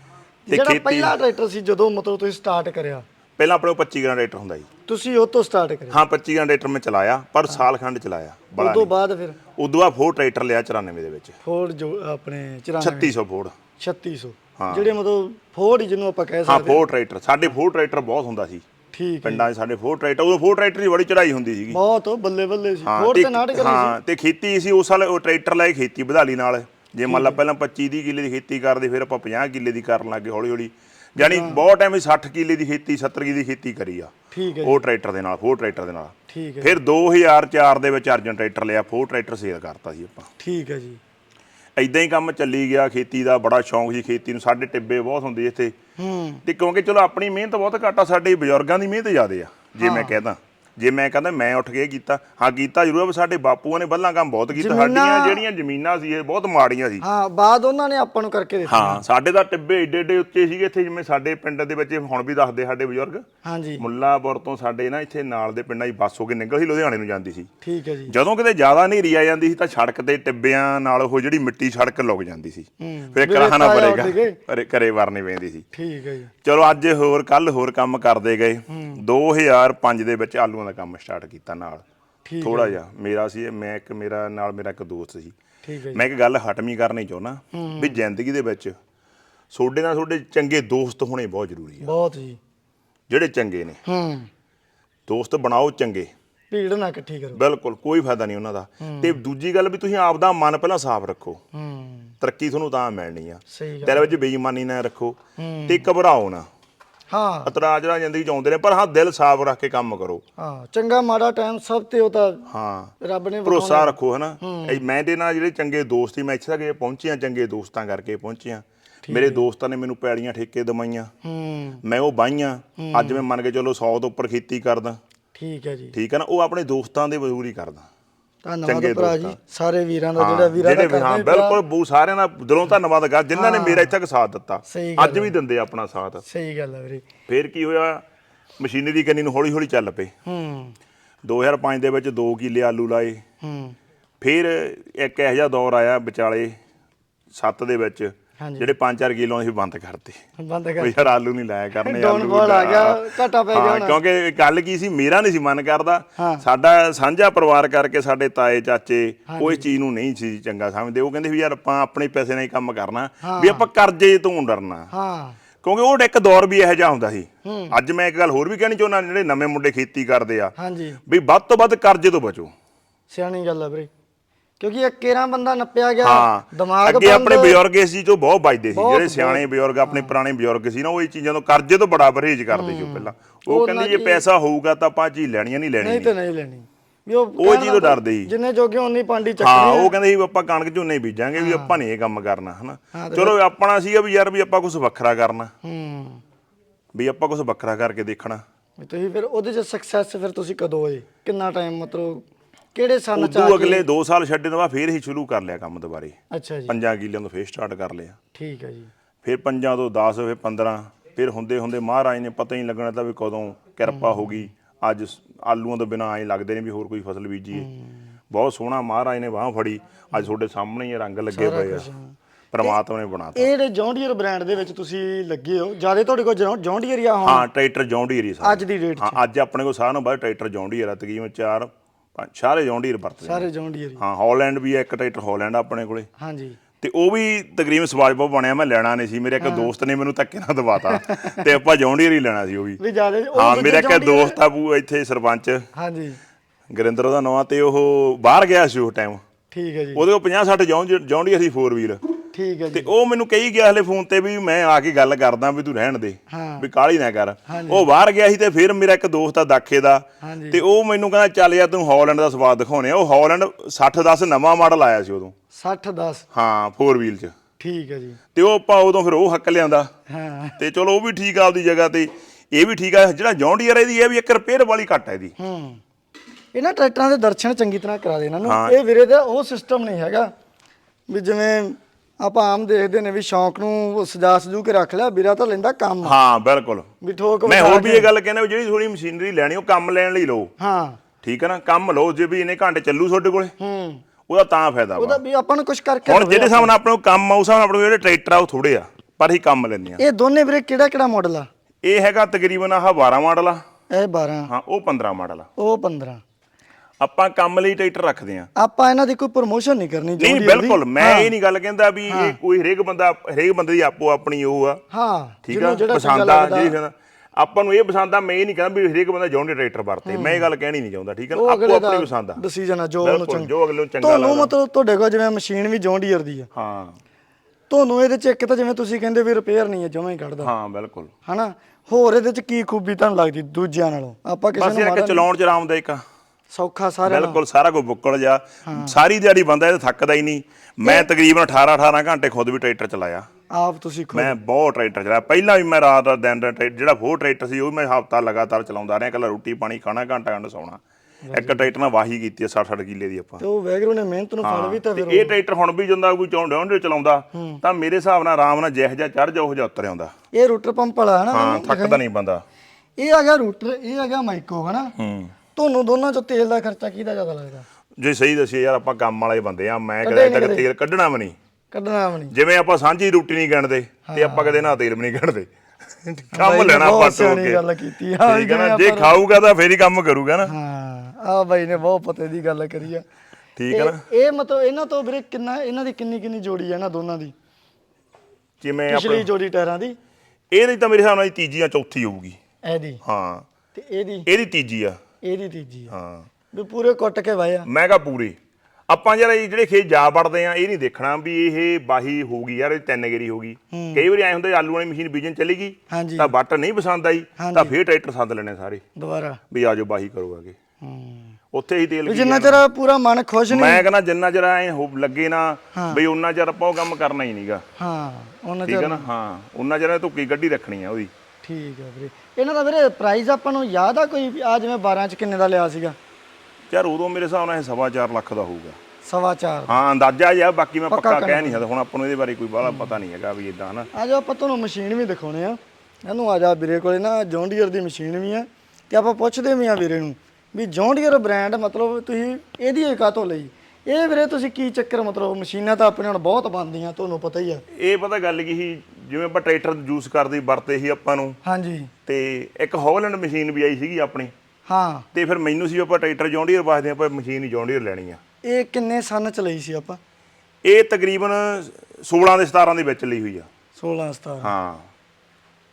ਜਿਹੜਾ ਪਹਿਲਾ ਟਰੈਕਟਰ ਸੀ ਜਦੋਂ ਮਤਲਬ ਤੁਸੀਂ ਸਟਾਰਟ ਕਰਿਆ? ਪਹਿਲਾਂ ਆਪਣੇ ਕੋਲ 25 ਗ੍ਰਾਂ ਟਰੈਕਟਰ ਹੁੰਦਾ ਜੀ। ਤੁਸੀਂ ਉਹ ਤੋਂ ਸਟਾਰਟ ਕਰਿਆ ਹਾਂ 25 ਗ੍ਰਾਂ ਟਰੈਕਟਰ ਮੈਂ ਚਲਾਇਆ ਪਰ ਸਾਲ ਖੰਡ ਚਲਾਇਆ ਬੜਾ ਉਦੋਂ ਬਾਅਦ ਫਿਰ? ਉਦੋਂ ਬਾਅਦ ਫੋਰ ਟਰੈਕਟਰ ਲਿਆ 94 ਦੇ ਵਿੱਚ। ਫੋਰਡ ਜੋ ਆਪਣੇ 94 3600 ਫੋਰ 3600 ਹਾਂ। ਜਿਹੜੇ ਮਤਲਬ ਫੋਰਡ ਹੀ ਜਿਹਨੂੰ ਆਪਾਂ ਕਹਿ ਹਾਂ ਸਕਦੇ ਫੋਰ ਟਰੈਕਟਰ। ਸਾਡੇ ਫੋਰ ਟਰੈਕਟਰ ਬਹੁਤ ਹੁੰਦਾ ਸੀ। ਠੀਕ ਹੈ ਪਿੰਡਾਂ 'ਚ ਸਾਡੇ ਫੋਰ ਟਰੈਕਟਰ। ਉਦੋਂ ਫੋਰ ਟਰੈਕਟਰ ਦੀ ਬੜੀ ਚੜਾਈ ਹੁੰਦੀ ਸੀਗੀ। ਬਹੁਤ ਬੱਲੇ ਬੱਲੇ ਸੀ। ਹਾਂ, ਫੋਰਡ ਤੇ- ਤੇ ਨਾਟ ਕਰੀ ਹਾਂ ਤੇ ਖੇਤੀ ਸੀ। ਉਸ ਸਾਲ ਉਹ ਟਰੈਕਟਰ ਲੈ ਕੇ ਖੇਤੀ ਵਧਾਲੀ ਨਾਲ। ਜੇ ਮੰਨ ਲਾ ਪਹਿਲਾਂ 25 30 ਕਿੱਲੇ ਦੀ ਖੇਤੀ ਕਰਦੇ ਫਿਰ ਆਪਾਂ 50 ਕਿੱਲੇ ਦੀ ਕਰਨ ਲੱਗੇ ਹੌਲੀ ਹੌਲੀ। ਯਾਨੀ ਬਹੁਤ ਟਾਈਮ 60 ਕਿੱਲੇ ਦੀ ਖੇਤੀ 70 ਕਿੱਲੇ ਦੀ ਖੇਤੀ ਕਰੀ ਆ। ਠੀਕ ਹੈ ਉਹ ਟਰੈਕਟਰ ਦੇ ਨਾਲ ਫੋਰ ਟਰੈਕਟਰ ਦੇ ਨਾਲ। ਠੀਕ ਹੈ ਫਿਰ 2004 ਦੇ ਵਿੱਚ ਅਰਜਨ ਟਰੈਕਟਰ ਲਿਆ ਫੋਰ ਟਰੈਕਟਰ ਸੇਲ ਕਰਤਾ ਸੀ ਆਪਾਂ। ਠੀਕ ਹੈ ਜੀ। ਐਦਾਂ ਹੀ ਕੰਮ ਚੱਲੀ ਗਿਆ ਖੇਤੀ ਦਾ ਬੜਾ ਸ਼ੌਂਕ ਸੀ ਖੇਤੀ ਨੂੰ ਸਾਡੇ ਟਿੱਬੇ ਬਹੁਤ ਹੁੰਦੇ ਇੱਥੇ। ਹੂੰ। ਤੇ ਕਿਉਂਕਿ ਚਲੋ ਆਪਣੀ ਮਿਹਨਤ ਬਹੁਤ ਘੱਟ ਆ ਸਾਡੇ ਬਜ਼ੁਰਗਾਂ ਦੀ ਮਿਹਨਤ ਜ਼ਿਆਦੇ ਆ ਜੇ ਮੈਂ ਕਹਦਾ ਜੇ ਮੈਂ ਕਹਿੰਦਾ ਮੈਂ ਉੱਠ ਕੇ ਇਹ ਕੀਤਾ ਹਾਂ ਕੀਤਾ ਜ਼ਰੂਰ ਆ, ਪਰ ਸਾਡੇ ਬਾਪੂਆਂ ਨੇ ਬੱਲਾਂ ਕੰਮ ਬਹੁਤ ਕੀਤਾ। ਜ਼ਮੀਨਾਂ- ਸਾਡੀਆਂ ਜਿਹੜੀਆਂ ਜ਼ਮੀਨਾਂ ਸੀ ਇਹ ਬਹੁਤ ਮਾੜੀਆਂ ਸੀ। ਹਾਂ ਬਾਅਦ ਉਹਨਾਂ ਨੇ ਆਪਾਂ ਨੂੰ ਕਰਕੇ ਦਿੱਤਾ ਹਾਂ ਸਾਡੇ ਤਾਂ ਟਿੱਬੇ ਏਡੇ ਏਡੇ ਉੱਚੇ ਸੀਗੇ ਇੱਥੇ ਜਿਵੇਂ ਸਾਡੇ ਪਿੰਡ ਦੇ ਵਿੱਚ ਹੁਣ ਵੀ ਦੱਸਦੇ ਸਾਡੇ ਬਜ਼ੁਰਗ। ਹਾਂਜੀ। ਮੁੱਲਾਪੁਰ ਤੋਂ ਸਾਡੇ ਨਾ ਇੱਥੇ ਨਾਲ ਦੇ ਪਿੰਡਾਂ 'ਚ ਬੱਸ ਹੋ ਕੇ ਨਿਕਲ ਸੀ ਲੁਧਿਆਣੇ ਨੂੰ ਜਾਂਦੀ ਸੀ। ਠੀਕ ਹੈ ਜੀ। ਜਦੋਂ ਕਿਤੇ ਜ਼ਿਆਦਾ ਹਨੇਰੀ ਆ ਜਾਂਦੀ ਸੀ ਤਾਂ ਸੜਕ ਤੇ ਟਿੱਬਿਆਂ ਨਾਲ ਉਹ ਜਿਹੜੀ ਮਿੱਟੀ ਸੜਕ ਲੁਕ ਜਾਂਦੀ ਸੀ। ਹੂੰ। ਫਿਰ ਵੀ ਕਰਾਹਨਾ ਰੇਤਾ ਜਿਹਾ ਉੱਡ ਘਰੇ ਵਰਨੀ ਪੈਂਦੀ ਸੀ। ਠੀਕ ਹੈ ਜੀ। ਚਲੋ ਅੱਜ ਹੋਰ ਕੱਲ ਹੋਰ ਕੰਮ ਕਰਦੇ ਗਏ। 2005 ਦੇ ਵਿੱਚ ਆਲੂਆਂ ਦਾ ਕੰਮ ਸਟਾਰਟ ਕੀਤਾ ਨਾਲ। ਠੀਕ ਥੋੜਾ ਜਿਹਾ ਮੇਰਾ ਸੀ ਮੈਂ ਇੱਕ ਮੇਰਾ ਨਾਲ ਮੇਰਾ ਇੱਕ ਦੋਸਤ ਸੀ। ਠੀਕ ਹੈ ਜੀ। ਮੈਂ ਇੱਕ ਗੱਲ ਹਟਮੀ ਕਰਨੀ ਚਾਹੁੰਦਾ ਵੀ ਜ਼ਿੰਦਗੀ ਦੇ ਵਿੱਚ ਤੁਹਾਡੇ ਨਾਲ ਤੁਹਾਡੇ ਚੰਗੇ ਦੋਸਤ ਹੋਣੇ ਬਹੁਤ ਜ਼ਰੂਰੀ ਆ। ਬਹੁਤ ਜੀ। ਜਿਹੜੇ ਚੰਗੇ ਨੇ। ਹੂੰ। ਦੋਸਤ ਬਣਾਓ ਚੰਗੇ। ਭੀੜ ਨਾ ਇਕੱਠੀ ਕਰੋ। ਬਿਲਕੁਲ ਕੋਈ ਫਾਇਦਾ ਨਹੀਂ ਉਹਨਾਂ ਦਾ। ਤੇ ਦੂਜੀ ਗੱਲ ਵੀ ਤੁਸੀਂ ਆਪ ਦਾ ਮਨ ਪਹਿਲਾਂ ਸਾਫ਼ ਰੱਖੋ। ਹੂੰ। ਤਰੱਕੀ ਤੁਹਾਨੂੰ ਤਾਂ ਮਿਲਣੀ ਆ। ਸਹੀ ਗੱਲ ਦਿਲ ਵਿੱਚ ਬੇਈਮਾਨੀ ਨਾ ਰੱਖੋ ਤੇ ਘਬਰਾਓ ਨਾ। ਹਾਂ। ਅਤਰਾ ਜਿਹੜਾ ਜ਼ਿੰਦਗੀ ਚ ਆਉਂਦੇ ਨੇ ਪਰ ਹਾਂ ਦਿਲ ਸਾਫ਼ ਰੱਖ ਕੇ ਕੰਮ ਕਰੋ। ਹਾਂ ਚੰਗਾ ਮਾੜਾ ਟਾਈਮ ਸਭ ਤੇ ਉਹ ਤਾਂ ਹਾਂ। ਰੱਬ ਨੇ ਭਰੋਸਾ ਰੱਖੋ ਹਨਾ। ਮੈਂ ਦੇ ਨਾਲ ਜਿਹੜੇ ਚੰਗੇ ਦੋਸਤ ਸੀ ਮੈਂ ਇੱਥੇ ਤੱਕ ਪਹੁੰਚਿਆ ਚੰਗੇ ਦੋਸਤਾਂ ਕਰਕੇ ਪਹੁੰਚਿਆ। ਮੇਰੇ ਦੋਸਤਾਂ ਨੇ ਮੈਨੂੰ ਪੈੜੀਆਂ ਠੇਕੇ ਦਵਾਈਆਂ। ਹੂੰ। ਮੈਂ ਉਹ ਬਾਈਆਂ। ਅੱਜ ਮੈਂ ਮੰਨ ਕੇ ਚਲੋ 100 ਤੋਂ ਉੱਪਰ ਖੇਤੀ ਕਰਦਾ। ਠੀਕ ਹੈ ਜੀ। ਠੀਕ ਹੈ ਨਾ ਉਹ ਆਪਣੇ ਦੋਸਤਾਂ ਦੇ ਵਜ਼ੂਰੀ ਕਰਦਾ। ਧੰਨਵਾਦ ਭਰਾ ਜੀ ਸਾਰੇ ਵੀਰਾਂ ਦਾ ਜਿਹੜਾ ਵੀਰਾਂ ਦਾ ਹਾਂ ਕਰਦੇ ਭਰਾ। ਬਿਲਕੁਲ ਬੂ ਸਾਰਿਆਂ ਦਾ ਦਿਲੋਂ ਧੰਨਵਾਦ ਕਰ ਜਿਨ੍ਹਾਂ ਨੇ ਮੇਰਾ ਇੱਥੇ ਤੱਕ ਸਾਥ ਦਿੱਤਾ। ਅੱਜ ਵੀ ਦਿੰਦੇ ਆਪਣਾ ਸਾਥ। ਸਹੀ ਗੱਲ ਹੈ ਵੀਰੇ। ਫੇਰ ਕੀ ਹੋਇਆ ਮਸ਼ੀਨਰੀ ਕੰਨੀ ਨੂੰ ਹੌਲੀ ਹੌਲੀ ਚੱਲ ਪਏ। ਹੂੰ। 2005 ਦੇ ਵਿੱਚ 2 ਕਿੱਲੇ ਆਲੂ ਲਾਏ। ਹੂੰ। ਫਿਰ ਇੱਕ ਇਹੋ ਜਿਹਾ ਦੌਰ ਆਇਆ ਵਿਚਾਲੇ 7 ਦੇ ਵਿੱਚ। ਜਿਹੜੇ 5-4 ਕਿਲੋ ਅਸੀਂ ਬੰਦ ਕਰਤੇ। ਬੰਦ ਕੋਈ ਕਰ ਯਾਰ ਆਲੂ ਨਹੀਂ ਲਾਇਆ ਕਰਨੇ Downfall ਆ ਗਿਆ, ਘਾਟਾ ਪੈ ਗਿਆ ਹਾਂ। ਕਿਉਂਕਿ ਗੱਲ ਕੀ ਸੀ ਮੇਰਾ ਨਹੀਂ ਸੀ ਮਨ ਕਰਦਾ। ਸਾਡਾ ਸਾਂਝਾ ਪਰਿਵਾਰ ਕਰਕੇ ਸਾਡੇ ਤਾਏ ਚਾਚੇ ਇਸ ਚੀਜ਼ ਨੂੰ ਨਹੀਂ ਸੀ ਚੰਗਾ ਸਮਝਦੇ। ਉਹ ਕਹਿੰਦੇ ਵੀ ਯਾਰ ਆਪਾਂ ਆਪਣੇ ਪੈਸੇ ਨਾਲ ਹੀ ਕੰਮ ਕਰਨਾ ਵੀ ਆਪਾਂ ਕਰਜ਼ੇ ਤੋਂ ਡਰਨਾ। ਹਾਂ। ਕਿਉਂਕਿ ਉਹ ਇੱਕ ਦੌਰ ਵੀ ਇਹੋ ਜਿਹਾ ਹੁੰਦਾ ਸੀ। ਅੱਜ ਮੈਂ ਇੱਕ ਗੱਲ ਹੋਰ ਵੀ ਕਹਿਣੀ ਚਾਹੁੰਦਾ ਜਿਹੜੇ ਨਵੇਂ ਮੁੰਡੇ ਖੇਤੀ ਕਰਦੇ ਆ ਹਾਂਜੀ। ਵੀ ਵੱਧ ਤੋਂ ਵੱਧ ਕਰਜ਼ੇ ਤੋਂ ਬਚੋ। ਸਿਆਣੀ ਗੱਲ ਆ ਵੀਰੇ। ਕਿਉਂਕਿ ਇਹ ਕੇਰਾਂ ਬੰਦਾ ਨੱਪਿਆ ਗਿਆ? ਹਾਂ ਦਿਮਾਗ ਅੱਗੇ ਆਪਣੇ ਬਜ਼ੁਰਗ ਇਸ ਚੀਜ਼ ਤੋਂ ਬਹੁਤ ਬਚਦੇ ਸੀ ਜਿਹੜੇ ਸਿਆਣੇ ਬਜ਼ੁਰਗ ਆਪਣੇ ਪੁਰਾਣੇ ਬਜ਼ੁਰਗ ਸੀ ਨਾ ਉਹ ਇਹ ਚੀਜ਼ਾਂ ਤੋਂ ਕਰਜ਼ੇ ਤੋਂ ਬੜਾ ਪਰਹੇਜ਼ ਕਰਦੇ ਸੀ ਉਹ ਪਹਿਲਾਂ। ਉਹ ਕਹਿੰਦੇ ਜੇ ਪੈਸਾ ਹੋਊਗਾ ਤਾਂ ਆਪਾਂ ਚੀਜ਼ ਲੈਣੀਆਂ ਨਹੀਂ ਨਹੀਂ ਲੈਣੀ ਤੇ ਨਹੀਂ ਲੈਣੀ। ਵੀ ਉਹ ਚੀਜ਼ ਤੋਂ ਡਰਦੇ ਸੀ। ਜਿੰਨੇ ਜੋਗੇ ਉਨੀ ਪਾਂਡੀ ਹਾਂ ਚੱਕਣੀ ਉਹ ਕਹਿੰਦੇ ਸੀ ਆਪਾਂ ਕਣਕ ਝੋਨੇ ਬੀਜਾਂਗੇ ਵੀ ਆਪਾਂ ਨਹੀਂ ਇਹ ਕੰਮ ਕਰਨਾ ਹਨਾ। ਹਾਂ, ਤੇ ਚਲੋ ਆਪਣਾ ਸੀਗਾ ਵੀ ਯਾਰ ਵੀ ਆਪਾਂ ਕੁਝ ਵੱਖਰਾ ਕਰਨਾ। ਹੂੰ। ਵੀ ਆਪਾਂ ਕੁਝ ਵੱਖਰਾ ਕਰਕੇ ਦੇਖਣਾ। ਤੁਸੀਂ ਫਿਰ ਉਹਦੇ ਚ ਸਕਸੈਸ ਫਿਰ ਤੁਸੀਂ ਕਦੋਂ ਹੋਏ? ਕਿੰਨਾ ਟਾਈਮ ਮਤਲਬ ਕਿਹੜੇ ਸਾਲ ਚ ਉਦੋਂ ਅਗਲੇ 2 ਸਾਲ ਛੱਡੇ ਤੋਂ ਬਾਅਦ ਫੇਰ ਹੀ ਸ਼ੁਰੂ ਕਰ ਲਿਆ ਕੰਮ ਦੁਬਾਰੇ। ਅੱਛਾ ਜੀ। ਪੰਜਾਂ ਕਿੱਲਿਆਂ ਤੋਂ ਫੇਰ ਸਟਾਰਟ ਕਰ ਲਿਆ। ਠੀਕ ਹੈ ਜੀ। ਫਿਰ ਪੰਜਾਂ ਤੋਂ 10 ਫਿਰ 15 ਫਿਰ ਹੁੰਦੇ ਹੁੰਦੇ ਮਹਾਰਾਜ ਨੇ ਪਤਾ ਹੀ ਨਹੀਂ ਲੱਗਣਾ ਤਾਂ ਵੀ ਕਦੋਂ ਕਿਰਪਾ ਹੋ ਗਈ। ਅੱਜ ਆਲੂਆਂ ਤੋਂ ਬਿਨਾਂ ਐਂ ਲੱਗਦੇ ਨੇ ਵੀ ਹੋਰ ਕੋਈ ਫਸਲ ਬੀਜੀਏ। ਬਹੁਤ ਸੋਹਣਾ ਮਹਾਰਾਜ ਨੇ ਬਾਹ ਫੜੀ। ਅੱਜ ਤੁਹਾਡੇ ਸਾਹਮਣੇ ਹੀ ਇਹ ਰੰਗ ਲੱਗੇ ਪਏ ਆ। ਪਰਮਾਤਮਾ ਨੇ ਬਣਾਤਾ। ਇਹ ਜਿਹੜੇ ਜੌਂਡੀਅਰ ਬ੍ਰਾਂਡ ਦੇ ਵਿੱਚ ਤੁਸੀਂ ਲੱਗੇ ਹੋ ਜ਼ਿਆਦਾ ਤੁਹਾਡੇ ਕੋਲ ਜੌਂਡੀਅਰ ਆ ਹੁਣ? ਹਾਂ ਟਰੈਕਟਰ ਜੌਂਡੀਅਰ ਹੀ ਸਾਰੇ। ਅੱਜ ਦੀ ਡੇਟ ਅੱਜ ਆਪਣੇ ਕੋਲ ਸਾਰਿਆਂ ਨੂੰ ਬਾਅਦ ਟਰੈਕਟਰ ਜੌਂਡੀਅਰ ਆ। ਤਕਰੀਬਨ 4 5 ਸਾਰੇ ਜੌਂਡੀਅਰ ਵਰਤਦੇ ਨੇ। ਸਾਰੇ ਜੌਂਡੀਅਰ ਹੀ। ਹਾਂ ਹਾਲੈਂਡ ਵੀ ਹੈ ਇੱਕ ਟਰੈਕਟਰ ਹਾਲੈਂਡ ਆਪਣੇ ਕੋਲੇ। ਹਾਂਜੀ। ਤੇ ਉਹ ਵੀ ਤਕਰੀਬਨ ਸਵਾਜ ਬਹੁਤ ਬਣਿਆ ਮੈਂ ਲੈਣਾ ਨਹੀਂ ਸੀ ਮੇਰੇ ਇੱਕ ਦੋਸਤ ਨੇ ਮੈਨੂੰ ਧੱਕੇ ਨਾਲ ਦਵਾਤਾ ਤੇ ਆਪਾਂ ਜੌਂਡੀਅਰ ਹੀ ਲੈਣਾ ਸੀ ਉਹ ਵੀ। ਵੀ ਜ਼ਿਆਦਾ ਹਾਂ ਮੇਰਾ ਇੱਕ ਦੋਸਤ ਆ ਬੂ ਇੱਥੇ ਸਰਪੰਚ। ਹਾਂਜੀ। ਗੁਰਿੰਦਰ ਉਹਦਾ ਨਾਂ ਤੇ ਉਹ ਬਾਹਰ ਗਿਆ ਸੀ ਉਹ ਟਾਈਮ ਠੀਕ ਹੈ ਜੀ। ਉਹਦੇ ਕੋਲ 50 60 ਜੌਂਡੀਅਰ ਸੀ 4 ਵੀਲ ਠੀਕ ਹੈ ਤੇ ਜੀ। ਉਹ ਮੈਨੂੰ ਕਹੀ ਗਿਆ ਹਲੇ ਫੋਨ ਤੇ ਵੀ ਮੈਂ ਆ ਕੇ ਗੱਲ ਕਰਦਾ ਵੀ ਤੂੰ ਰਹਿਣ ਦੇ ਹਾਂ। ਵੀ ਕਾਹਲੀ ਨਾ ਕਰ। ਉਹ ਬਾਹਰ ਗਿਆ ਸੀ ਤੇ ਫਿਰ ਮੇਰਾ ਇੱਕ ਦੋਸਤ ਆ ਦਾਖੇ ਦਾ ਹਾਂਜੀ। ਤੇ ਉਹ ਮੈਨੂੰ ਕਹਿੰਦਾ ਚੱਲ ਯਾਰ ਤੂੰ ਹਾਲੈਂਡ ਦਾ ਸਵਾਦ ਦਿਖਾਉਣੇ ਆ। ਉਹ ਹਾਲੈਂਡ 60 10 ਨਵਾਂ ਮਾਡਲ ਆਇਆ ਸੀ ਉਦੋਂ। 60 10 ਹਾਂ 4 ਵੀਲ 'ਚ। ਠੀਕ ਹੈ ਜੀ। ਤੇ ਉਹ ਆਪਾਂ ਉਦੋਂ ਫਿਰ ਉਹ ਹੱਕ ਲਿਆਂਦਾ। ਹਾਂ। ਤੇ ਚਲੋ ਉਹ ਵੀ ਠੀਕ ਆ ਆਪਦੀ ਜਗ੍ਹਾ ਤੇ। ਇਹ ਵੀ ਠੀਕ ਆ ਜਿਹੜਾ ਜੌਂਡੀਅਰ ਇਹਦੀ ਇਹ ਵੀ ਇੱਕ ਰਿਪੇਅਰ ਵਾਲੀ ਘੱਟ ਹੈ ਇਹਦੀ। ਹੂੰ। ਇਹਨਾਂ ਟਰੈਕਟਰਾਂ ਦੇ ਦਰਸ਼ਨ ਚੰਗੀ ਤਰ੍ਹਾਂ ਕਰਾ ਦੇ ਇਹਨਾਂ ਨੂੰ। ਇਹ ਵੀਰੇ ਦਾ ਉਹ ਸਿਸਟਮ ਨਹੀਂ ਹੈਗਾ। ਵੀ ਜਿਵੇਂ ਆਪਾਂ ਆਮ ਦੇਖਦੇ ਨੇ ਵੀ ਸ਼ੌਂਕ ਨੂੰ ਸਜਾ ਸਜੂ ਕੇ ਰੱਖ ਲਿਆ ਵੀਰਾ ਤਾਂ ਲੈਂਦਾ ਕੰਮ। ਹਾਂ ਬਿਲਕੁਲ। ਵੀ ਠੋਕ ਮੈਂ ਹੋਰ ਵੀ ਇਹ ਗੱਲ ਕਹਿੰਦਾ ਵੀ ਜਿਹੜੀ ਥੋੜੀ ਮਸ਼ੀਨਰੀ ਲੈਣੀ ਉਹ ਕੰਮ ਲੈਣ ਲਈ ਲਓ। ਹਾਂ। ਠੀਕ ਹੈ ਨਾ ਕੰਮ ਲਓ ਜੇ ਵੀ ਇਹਨੇ ਘੰਟੇ ਚੱਲੂ ਤੁਹਾਡੇ ਕੋਲੇ ਹੂੰ। ਉਹਦਾ ਤਾਂ ਫਾਇਦਾ ਉਹਦਾ ਵਾ ਆਪਾਂ ਨੂੰ ਕੁਝ ਕਰਕੇ ਹੁਣ। ਜਿਹੜੇ ਨਾਲ ਆਪਣੇ ਕੋਲ ਕੰਮ ਆ ਉਸ ਆਪਣੇ ਜਿਹੜੇ ਟਰੈਕਟਰ ਆ ਉਹ ਥੋੜੇ ਆ ਪਰ ਹੀ ਕੰਮ ਲੈਂਦੇ ਆ ਇਹ ਦੋਨੇ ਵੀਰੇ ਕਿਹੜਾ ਕਿਹੜਾ ਮਾਡਲ ਆ? ਇਹ ਹੈਗਾ ਤਕਰੀਬਨ ਆਹ 12 ਮਾਡਲ ਆ। ਇਹ 12 ਹਾਂ ਉਹ 15 ਮਾਡਲ ਆ। ਉਹ 15 ਆਪਾਂ ਕੰਮ ਲਈ ਟਰੈਕਟਰ ਰੱਖਦੇ ਆ ਆਪਾਂ ਇਹਨਾਂ ਦੀ ਕੋਈ ਪ੍ਰੋਮੋਸ਼ਨ ਨਹੀਂ ਕਰਨੀ ਨਹੀਂ। ਬਿਲਕੁਲ ਮੈਂ ਇਹ ਨਹੀਂ ਗੱਲ ਕਹਿੰਦਾ ਵੀ ਇਹ ਕੋਈ ਹਰੇਕ ਬੰਦਾ ਹਰੇਕ ਬੰਦੇ ਦੀ ਆਪੋ ਆਪਣੀ ਉਹ ਆ। ਹਾਂ ਠੀਕ ਜਿਹਨੂੰ ਆ? ਜਿਹੜਾ ਚੰਗਾ ਪਸੰਦ ਆ ਲੱਗਦਾ। ਜਿਹੜੀ ਫਿਰ ਆਪਾਂ ਨੂੰ ਇਹ ਪਸੰਦ ਆ ਮੈਂ ਇਹ ਨਹੀਂ ਕਹਿੰਦਾ ਵੀ ਹਰੇਕ ਬੰਦਾ ਜੌਂਡੀ ਟਰੈਕਟਰ ਵਰਤੇ। ਮੈਂ ਇਹ ਗੱਲ ਕਹਿਣੀ ਨਹੀਂ ਚਾਹੁੰਦਾ ਠੀਕ ਨਾ ਅਗਲੇ ਆਪੋ ਆਪਣੀ ਪਸੰਦ ਆ। ਡਿਸੀਜਨ ਆ ਜੋ ਉਹਨੂੰ ਬਿਲਕੁਲ, ਚੰਗਾ ਜੋ ਅਗਲੇ ਨੂੰ ਚੰਗਾ ਤੁਹਾਨੂੰ ਲੱਗਦਾ। ਮਤਲਬ ਤੁਹਾਡੇ ਕੋਲ ਜਿਵੇਂ ਮਸ਼ੀਨ ਵੀ ਜੌਨ ਡੀਅਰ ਦੀ ਆ। ਹਾਂ। ਤੁਹਾਨੂੰ ਇਹਦੇ ਚ ਇੱਕ ਤਾਂ ਜਿਵੇਂ ਤੁਸੀਂ ਕਹਿੰਦੇ ਵੀ ਰਿਪੇਅਰ ਨਹੀਂ ਹੈ ਜਮਾਂ ਹੀ ਕੱਢਦਾ। ਹਾਂ ਬਿਲਕੁਲ। ਹਨਾ? ਹੋਰ ਇਹਦੇ ਚ ਕੀ ਖੂਬੀ ਤੁਹਾਨੂੰ ਲੱਗਦੀ ਦੂਜਿਆਂ ਨਾਲੋਂ? ਆਪਾਂ ਕਿਸੇ ਬਸ ਨੂੰ ਆ ਕਿ ਮਾੜਾ ਚਲਾਉਣ ਚ ਆਰਾਮਦਾਇਕ ਆ। ਸੌਖਾ ਨਾਲ ਬਿਲਕੁਲ ਸਾਰਾ ਕੁਝ ਬੁੱਕਲ ਜਾ ਸਾਰੀ ਦਿਹਾੜੀ ਬੰਦਾ ਇਹ ਥੱਕਦਾ ਹੀ ਨਹੀਂ। ਮੈਂ ਤਕਰੀਬਨ 18 18 ਘੰਟੇ ਖੁਦ ਵੀ ਟਰੈਕਟਰ ਚਲਾਇਆ। ਆਪ ਤੁਸੀਂ ਖੁਦ? ਮੈਂ ਬਹੁਤ ਟਰੈਕਟਰ ਚਲਾਇਆ। ਪਹਿਲਾਂ ਵੀ ਮੈਂ ਰਾਤ ਦਾ ਦਿਨ ਜਿਹੜਾ ਫੋਰ ਟਰੈਕਟਰ ਸੀ ਉਹ ਮੈਂ ਹਫਤਾ ਲਗਾਤਾਰ ਚਲਾਉਂਦਾ ਰਿਹਾ। ਕੱਲਾ ਰੋਟੀ ਪਾਣੀ ਖਾਣਾ ਘੰਟਾ ਘੰਟਾ ਸੌਣਾ। ਇੱਕ ਟਰੈਕਟਰ ਨਾਲ ਵਾਹੀ ਕੀਤੀ ਆ 60 60 ਕਿੱਲੇ ਦੀ ਆਪਾਂ। ਤੇ ਉਹ ਵੈਗਰੂ ਨੇ ਮਿਹਨਤ ਨੂੰ ਫਲ ਵੀ ਤਾਂ ਫਿਰ ਇਹ ਟਰੈਕਟਰ ਹੁਣ ਵੀ ਜਾਂਦਾ ਕੋਈ ਚੌਂਡੇ ਹੁੰਦੇ ਚਲਾਉਂਦਾ ਤਾਂ ਮੇਰੇ ਹਿਸਾਬ ਨਾਲ ਆਰਾਮ ਨਾਲ ਜਿਹੋ ਜਿਹਾ ਚੜ ਜਾ ਉਹ ਜਿਹਾ ਉਤਰ ਆਉਂਦਾ। ਇਹ ਰੂਟਰ ਪੰਪ ਵਾਲਾ ਹੈ ਨਾ ਹਾਂ ਥੱਕਦਾ ਨਹੀਂ ਬੰਦਾ। ਇਹ ਆ ਗਿਆ ਰੂਟਰ ਇਹ ਆ ਗਿਆ ਮਾਈਕੋ ਹਨਾ? ਹੂੰ। ਤੁਹਾਨੂੰ ਦੋਨਾਂ ਚੋਂ ਤੇਲ ਦਾ ਖਰਚਾ ਕਿਹਦਾ ਜ਼ਿਆਦਾ ਲੱਗਦਾ? ਜੇ ਸਹੀ ਦੱਸੀਏ ਯਾਰ ਆਪਾਂ ਕੰਮ ਵਾਲੇ ਬੰਦੇ ਆ ਮੈਂ ਕਦੇ ਤੱਕ ਤੇਲ ਕੱਢਣਾ ਵੀ ਨਹੀਂ। ਕੱਢਣਾ ਵੀ ਨਹੀਂ। ਜਿਵੇਂ ਆਪਾਂ ਸਾਂਝੀ ਰੋਟੀ ਨਹੀਂ ਗਿਣਦੇ ਤੇ ਆਪਾਂ ਕਦੇ ਨਾ ਤੇਲ ਵੀ ਨਹੀਂ ਗਿਣਦੇ ਕੰਮ ਨੇ ਲੈਣਾ ਪੱਟ ਹੋ ਕੇ। ਗੱਲ ਕੀਤੀ ਹਾਂ ਠੀਕ ਹੈ ਨਾ? ਜੇ ਖਾਊਗਾ ਤਾਂ ਫੇਰ ਹੀ ਕੰਮ ਕਰੂਗਾ ਨਾ। ਹਾਂ। ਆ ਬਾਈ ਨੇ ਬਹੁਤ ਪਤੇ ਦੀ ਗੱਲ ਕਰੀ ਆ। ਠੀਕ ਹੈ ਨਾ? ਇਹ- ਮਤਲਬ ਇਹਨਾਂ ਤੋਂ ਵੀਰੇ ਕਿੰਨਾ ਇਹਨਾਂ ਦੀ ਕਿੰਨੀ ਕਿੰਨੀ ਜੋੜੀ ਆ ਇਹਨਾਂ ਦੋਨਾਂ ਦੀ? ਜਿਵੇਂ ਪਿਛਲੀ ਆਪਾਂ ਜੋੜੀ ਟਾਇਰਾਂ ਦੀ। ਇਹਦੀ ਤਾਂ ਮੇਰੇ ਹਿਸਾਬ ਨਾਲ ਤੀਜੀ ਜਾਂ ਚੌਥੀ ਹੋਊਗੀ। ਇਹਦੀ? ਹਾਂ। ਤੇ ਇਹਦੀ? ਇਹਦੀ ਤੀਜੀ ਆ। ਇਹਦੀ ਤੀਜੀ ਆ। ਹਾਂ। ਵੀ ਪੂਰੇ ਕੁੱਟ ਕੇ ਵਾਇਆ ਮੈਂ ਕਹਾ ਪੂਰੀ। ਆਪਾਂ ਯਾਰ ਇਹ ਜਿਹੜੇ ਖੇਤ ਜਾ ਵੜਦੇ ਆ ਇਹ ਨਹੀਂ ਦੇਖਣਾ ਵੀ ਇਹ ਬਾਹੀ ਹੋਊਗੀ ਯਾਰ ਇਹ ਤਿੰਨ ਗੇਰੀ ਹੋਊਗੀ ਕਈ ਵਾਰੀ ਐ ਹੁੰਦਾ ਆਲੂ ਵਾਲੀ ਮਸ਼ੀਨ ਬੀਜਣ ਚਲੀ ਗਈ ਹਾਂਜੀ। ਤਾਂ ਬੱਟ ਨਹੀਂ ਪਸੰਦ ਆਈ ਤਾਂ ਫੇਰ ਟਰੈਕਟਰ ਸੱਦ ਲੈਣੇ ਸਾਰੇ। ਦੁਬਾਰਾ। ਵੀ ਆਜੋ ਬਾਹੀ ਕਰੋ ਆਗੇ ਹੂੰ। ਉੱਥੇ ਹੀ ਤੇਲ ਵੀ ਜਿੰਨਾ ਚਿਰ ਪੂਰਾ ਮਨ ਖੁਸ਼ ਨਹੀਂ ਮੈਂ ਕਹਿੰਦਾ ਜਿੰਨਾ ਚਿਰ ਐ ਲੱਗੇ ਨਾ ਬਈ ਉਹਨਾਂ ਚਿਰ ਆਪਾਂ ਉਹ ਕੰਮ ਕਰਨਾ ਹੀ ਨਹੀਂਗਾ ਹਾਂ ਉਹਨਾਂ ਠੀਕ ਚਿਰ ਹੈ ਨਾ? ਹਾਂ ਉਹਨਾਂ ਚਿਰ ਧੁੱਕੀ ਗੱਡੀ ਰੱਖਣੀ ਆ ਉਹਦੀ। ਠੀਕ ਹੈ ਵੀਰੇ। ਇਹਨਾਂ ਦਾ ਵੀਰੇ ਪ੍ਰਾਈਸ ਆਪਾਂ ਨੂੰ ਯਾਦ ਆ ਕੋਈ ਆ ਜਿਵੇਂ 12 ਚ ਕਿੰਨੇ ਦਾ ਲਿਆ ਸੀਗਾ? ਯਾਰ ਉਦੋਂ ਮੇਰੇ ਹਿਸਾਬ ਨਾਲ ਇਹ ਸਵਾ ਚਾਰ ਲੱਖ ਦਾ ਹੋਊਗਾ। ਸਵਾ ਚਾਰ? ਹਾਂ ਅੰਦਾਜ਼ਾ ਜਿਹਾ ਬਾਕੀ ਮੈਂ ਪੱਕਾ ਕਹਿ ਨਹੀਂ ਸਕਦਾ। ਹੁਣ ਆਪਾਂ ਨੂੰ ਇਹਦੇ ਬਾਰੇ ਕੋਈ ਬਾਹਲਾ ਪਤਾ ਨਹੀਂ ਹੈਗਾ ਵੀ ਇਦਾਂ ਹਨਾ। ਆ ਜਾ ਆਪਾਂ ਤੁਹਾਨੂੰ ਮਸ਼ੀਨ ਵੀ ਦਿਖਾਉਣੇ ਆ। ਇਹਨੂੰ ਆ ਜਾ ਵੀਰੇ ਕੋਲੇ ਨਾ ਜੌਂਡੀਅਰ ਦੀ ਮਸ਼ੀਨ ਵੀ ਆ। ਤੇ ਆਪਾਂ ਪੁੱਛਦੇ ਵੀ ਆ ਵੀਰੇ ਨੂੰ ਵੀ ਜੌਂਡੀਅਰ ਬ੍ਰਾਂਡ ਮਤਲਬ ਤੁਸੀਂ ਇਹਦੀ ਇਹ ਕਾਹਤੋਂ ਲਈ। ਇਹ ਵੀਰੇ ਤੁਸੀਂ ਕੀ ਚੱਕਰ ਮਤਲਬ ਮਸ਼ੀਨਾਂ ਤਾਂ ਆਪਣੇ ਹੁਣ ਬਹੁਤ ਬਣਦੀਆਂ ਤੁਹਾਨੂੰ ਪਤਾ ਹੀ ਆ। ਇਹ ਪਤਾ ਗੱਲ ਕੀ ਸੀ? ਜਿਵੇਂ ਆਪਾਂ ਟਰੈਕਟਰ ਯੂਜ਼ ਕਰਦੇ ਵਰਤੇ ਸੀ ਆਪਾਂ ਨੂੰ। ਹਾਂਜੀ। ਤੇ ਇੱਕ ਹੌਲੈਂਡ ਮਸ਼ੀਨ ਵੀ ਆਈ ਸੀਗੀ ਆਪਣੀ। ਹਾਂ। ਤੇ ਫਿਰ ਮੈਨੂੰ ਸੀ ਆਪਾਂ ਟਰੈਕਟਰ ਜੌਂਡੀਅਰ ਵਾਸਤੇ ਆਪਾਂ ਮਸ਼ੀਨ ਹੀ ਜੌਂਡੀਅਰ ਲੈਣੀ ਆ। ਇਹ ਕਿੰਨੇ ਸਨ ਚ ਲਈ ਸੀ ਆਪਾਂ? ਇਹ ਤਕਰੀਬਨ 16 ਦੇ 17 ਦੇ ਵਿੱਚ ਲਈ ਹੋਈ ਆ। 16 17 ਹਾਂ।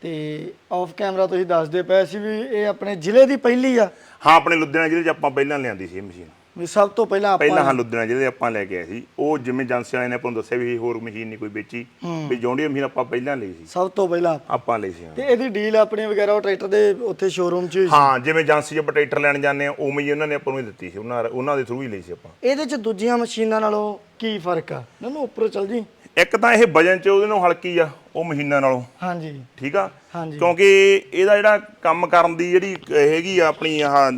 ਤੇ ਆਫ ਕੈਮਰਾ ਤੁਸੀਂ ਦੱਸਦੇ ਪਏ ਸੀ ਵੀ ਇਹ ਆਪਣੇ ਜ਼ਿਲ੍ਹੇ ਦੀ ਪਹਿਲੀ ਆ? ਹਾਂ ਆਪਣੇ ਲੁਧਿਆਣਾ ਜ਼ਿਲ੍ਹੇ 'ਚ ਆਪਾਂ ਪਹਿਲਾਂ ਲਿਆਂਦੀ ਸੀ ਇਹ ਮਸ਼ੀਨ ਵੀ ਸਭ ਤੋਂ ਪਹਿਲਾਂ ਆਪਾਂ ਪਹਿਲਾਂ ਹਾਂ ਲੁਧਿਆਣਾ ਜ਼ਿਲ੍ਹੇ 'ਚ ਆਪਾਂ ਲੈ ਕੇ ਆਏ ਸੀ। ਉਹ ਜਿਵੇਂ ਏਜੰਸੀ ਵਾਲਿਆਂ ਨੇ ਆਪਾਂ ਨੂੰ ਦੱਸਿਆ ਵੀ ਹੋਰ ਮਸ਼ੀਨ ਨਹੀਂ ਕੋਈ ਵੇਚੀ। ਵੀ ਜੌਂਡੀਆ ਮਸ਼ੀਨ ਆਪਾਂ ਪਹਿਲਾਂ ਲਈ ਸੀ। ਸਭ ਤੋਂ ਪਹਿਲਾਂ। ਆਪਾਂ ਲਈ ਸੀ ਹਾਂ। ਤੇ ਇਹਦੀ ਡੀਲ ਆਪਣੀ ਵਗੈਰਾ ਉਹ ਟਰੈਕਟਰ ਦੇ ਉੱਥੇ ਸ਼ੋਰੂਮ 'ਚ ਹੀ ਸੀ। ਹਾਂ ਜਿਵੇਂ ਏਜੰਸੀ 'ਚ ਆਪਾਂ ਟਰੈਕਟਰ ਲੈਣ ਜਾਂਦੇ ਆ ਉਵੇਂ ਹੀ ਉਹਨਾਂ ਨੇ ਆਪਾਂ ਨੂੰ ਹੀ ਦਿੱਤੀ ਸੀ। ਉਹਨਾਂ ਉਹਨਾਂ ਦੇ ਥਰੂ ਹੀ ਲਈ ਸੀ ਆਪਾਂ। ਇਹਦੇ 'ਚ ਦੂਜੀਆਂ ਮਸ਼ੀਨਾਂ ਨਾਲੋਂ ਕੀ ਫ਼ਰਕ ਆ? ਮੈਨੂੰ ਉੱਪਰ ਚੱਲ ਜੀ। ਇੱਕ ਤਾਂ ਇਹ ਵਜਨ 'ਚ ਉਹਦੇ ਨਾਲੋਂ ਹਲਕੀ ਆ ਉਹ ਮਸ਼ੀਨਾਂ ਨਾਲੋਂ। ਹਾਂਜੀ। ਠੀਕ ਆ? ਹਾਂਜੀ। ਕਿਉਂਕਿ ਇਹਦਾ ਜਿਹੜਾ ਕੰਮ ਕਰਨ ਦੀ ਜਿਹੜੀ ਹੈਗੀ ਆ ਆਪਣੀ ਆਹ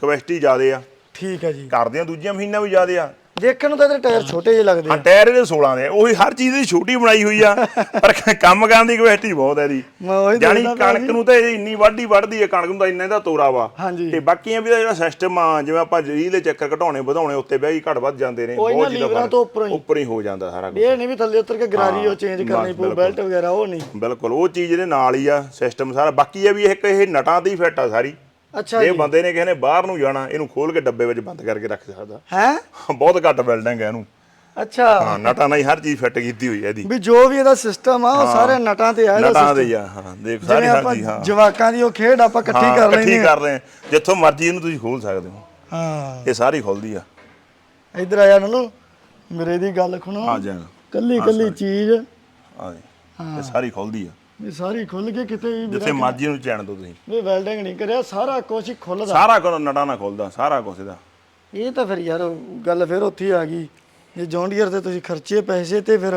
ਕਪੈਸਿਟੀ ਜ਼ਿਆਦੇ ਆ। ਠੀਕ ਹੈ ਜੀ। ਕਰਦੀਆਂ ਦੂਜੀਆਂ ਮਸ਼ੀਨਾਂ ਵੀ ਜ਼ਿਆਦੇ ਆ। ਦੇਖਣ ਨੂੰ ਤਾਂ ਇਹਦੇ ਟਾਇਰ ਛੋਟੇ ਜਿਹੇ ਲੱਗਦੇ ਹਾਂ ਆ ਟਾਇਰ ਇਹਦੇ 16 ਦੇ ਆ। ਉਹੀ ਹਰ ਚੀਜ਼ ਦੀ ਛੋਟੀ ਬਣਾਈ ਹੋਈ ਆ। ਪਰ ਕੰਮ ਕਰਨ ਦੀ ਕਪੈਸਿਟੀ ਬਹੁਤ ਹੈ ਇਹਦੀ। ਮੈਂ ਉਹੀ ਜਾਨੀ ਦੇਖਦਾ ਪਿਆ ਕਣਕ ਨੂੰ ਤਾਂ ਇਹ ਇੰਨੀ ਵਾਢੀ ਵੱਢਦੀ ਹੈ ਕਣਕ ਨੂੰ ਤਾਂ ਇੰਨਾ ਇਹਦਾ ਤੋਰਾ ਵਾ। ਹਾਂਜੀ। ਤੇ ਬਾਕੀਆਂ ਵੀ ਦਾ ਜਿਹੜਾ ਸਿਸਟਮ ਆ ਜਿਵੇਂ ਆਪਾਂ ਰੀਲ ਦੇ ਚੱਕਰ ਘਟਾਉਣੇ ਵਧਾਉਣੇ ਉੱਤੇ ਬਹਿ ਕੇ ਘਟ ਵੱਧ ਜਾਂਦੇ ਨੇ ਉਹ ਇਹਨਾਂ ਚੀਜ਼ਾਂ ਲੀਵਰਾਂ ਫਰਕ- ਤੋਂ ਉੱਪਰੋਂ ਹੀ। ਉੱਪਰ ਹੀ ਹੋ ਜਾਂਦਾ ਸਾਰਾ ਕੁਝ ਇਹ ਨਹੀਂ ਵੀ ਥੱਲੇ ਉਤਰ ਕੇ ਗਰਾਰੀ ਉਹ ਚੇਂਜ ਕਰਨੀ ਪਊ। ਬੈਲਟ ਵਗੈਰਾ ਉਹ ਨਹੀਂ। ਬਿਲਕੁਲ ਉਹ ਚੀਜ਼ ਇਹਦੇ ਨਾਲ ਹੀ ਆ ਸਿਸਟਮ ਸਾਰਾ। ਬਾਕੀ ਇਹ ਵੀ ਇੱਕ ਇਹ ਨਟਾਂ ਦੀ ਫਿੱਟ ਆ ਸਾਰੀ। ਅੱਛਾ ਜੇ ਬੰਦੇ ਨੇ ਕਿਸੇ ਨੇ ਬਾਹਰ ਨੂੰ ਜਾਣਾ ਇਹਨੂੰ ਖੋਲ ਕੇ ਡੱਬੇ ਵਿੱਚ ਬੰਦ ਕਰਕੇ ਰੱਖ ਸਕਦਾ। ਹੈ? ਬਹੁਤ ਘੱਟ ਬਿਲਡਿੰਗ ਹੈ ਇਹਨੂੰ। ਅੱਛਾ। ਹਾਂ ਨਟਾਂ ਨਾਲ ਹੀ ਹਰ ਚੀਜ਼ ਫਿੱਟ ਕੀਤੀ ਹੋਈ ਹੈ ਇਹਦੀ। ਵੀ ਜੋ ਵੀ ਇਹਦਾ ਸਿਸਟਮ ਆ ਉਹ ਸਾਰੇ ਨਟਾਂ ਤੇ ਆ ਇਹਦਾ ਨਟਾਂ। ਦੇ ਹੀ ਆ ਹਾਂ। ਦੇਖ ਸਾਰੀ ਹਰ ਚੀਜ਼ ਹਾਂ। ਜਵਾਕਾਂ ਦੀ ਉਹ ਖੇਡ ਆਪਾਂ ਇਕੱਠੀ ਹਾਂ, ਕਰ ਲੈਂਦੇ ਇਕੱਠੀ ਆ ਕਰ ਰਹੇ ਹਾਂ। ਜਿੱਥੋਂ ਮਰਜ਼ੀ ਇਹਨੂੰ ਤੁਸੀਂ ਖੋਲ ਸਕਦੇ ਹੋ। ਹਾਂ। ਇਹ ਸਾਰੀ ਖੁੱਲਦੀ ਆ। ਇਧਰ ਆਇਆ ਨਨੂ ਮੇਰੇ ਦੀ ਗੱਲ ਸੁਣੋ। ਆ ਜਾ ਕੱਲੀ ਕੱਲੀ ਚੀਜ਼। ਆ ਇਹ ਸਾਰੀ ਖੁੱਲਦੀ ਆ। ਵੀ ਸਾਰੀ ਖੁੱਲ ਕੇ ਕਿਤੇ ਵੀ ਜਿੱਥੇ ਮਰਜ਼ੀ ਇਹਨੂੰ ਚੈਨ ਦੋ ਤੁਸੀਂ। ਵੀ ਵੈਲਡਿੰਗ ਨਹੀਂ ਕਰਿਆ ਸਾਰਾ ਕੁਝ ਹੀ ਖੁੱਲਦਾ ਸਾਰਾ ਕੁਝ ਨਟਾਂ ਨਾਲ ਖੁੱਲਦਾ ਸਾਰਾ ਕੁਝ ਇਹਦਾ। ਇਹ ਤਾਂ ਫਿਰ ਯਾਰ ਗੱਲ ਫਿਰ ਉੱਥੇ ਹੀ ਆ ਗਈ। ਜੇ ਜੌਂਡੀਅਰ ਤੇ ਤੁਸੀਂ ਖਰਚੇ ਪੈਸੇ ਤੇ ਫਿਰ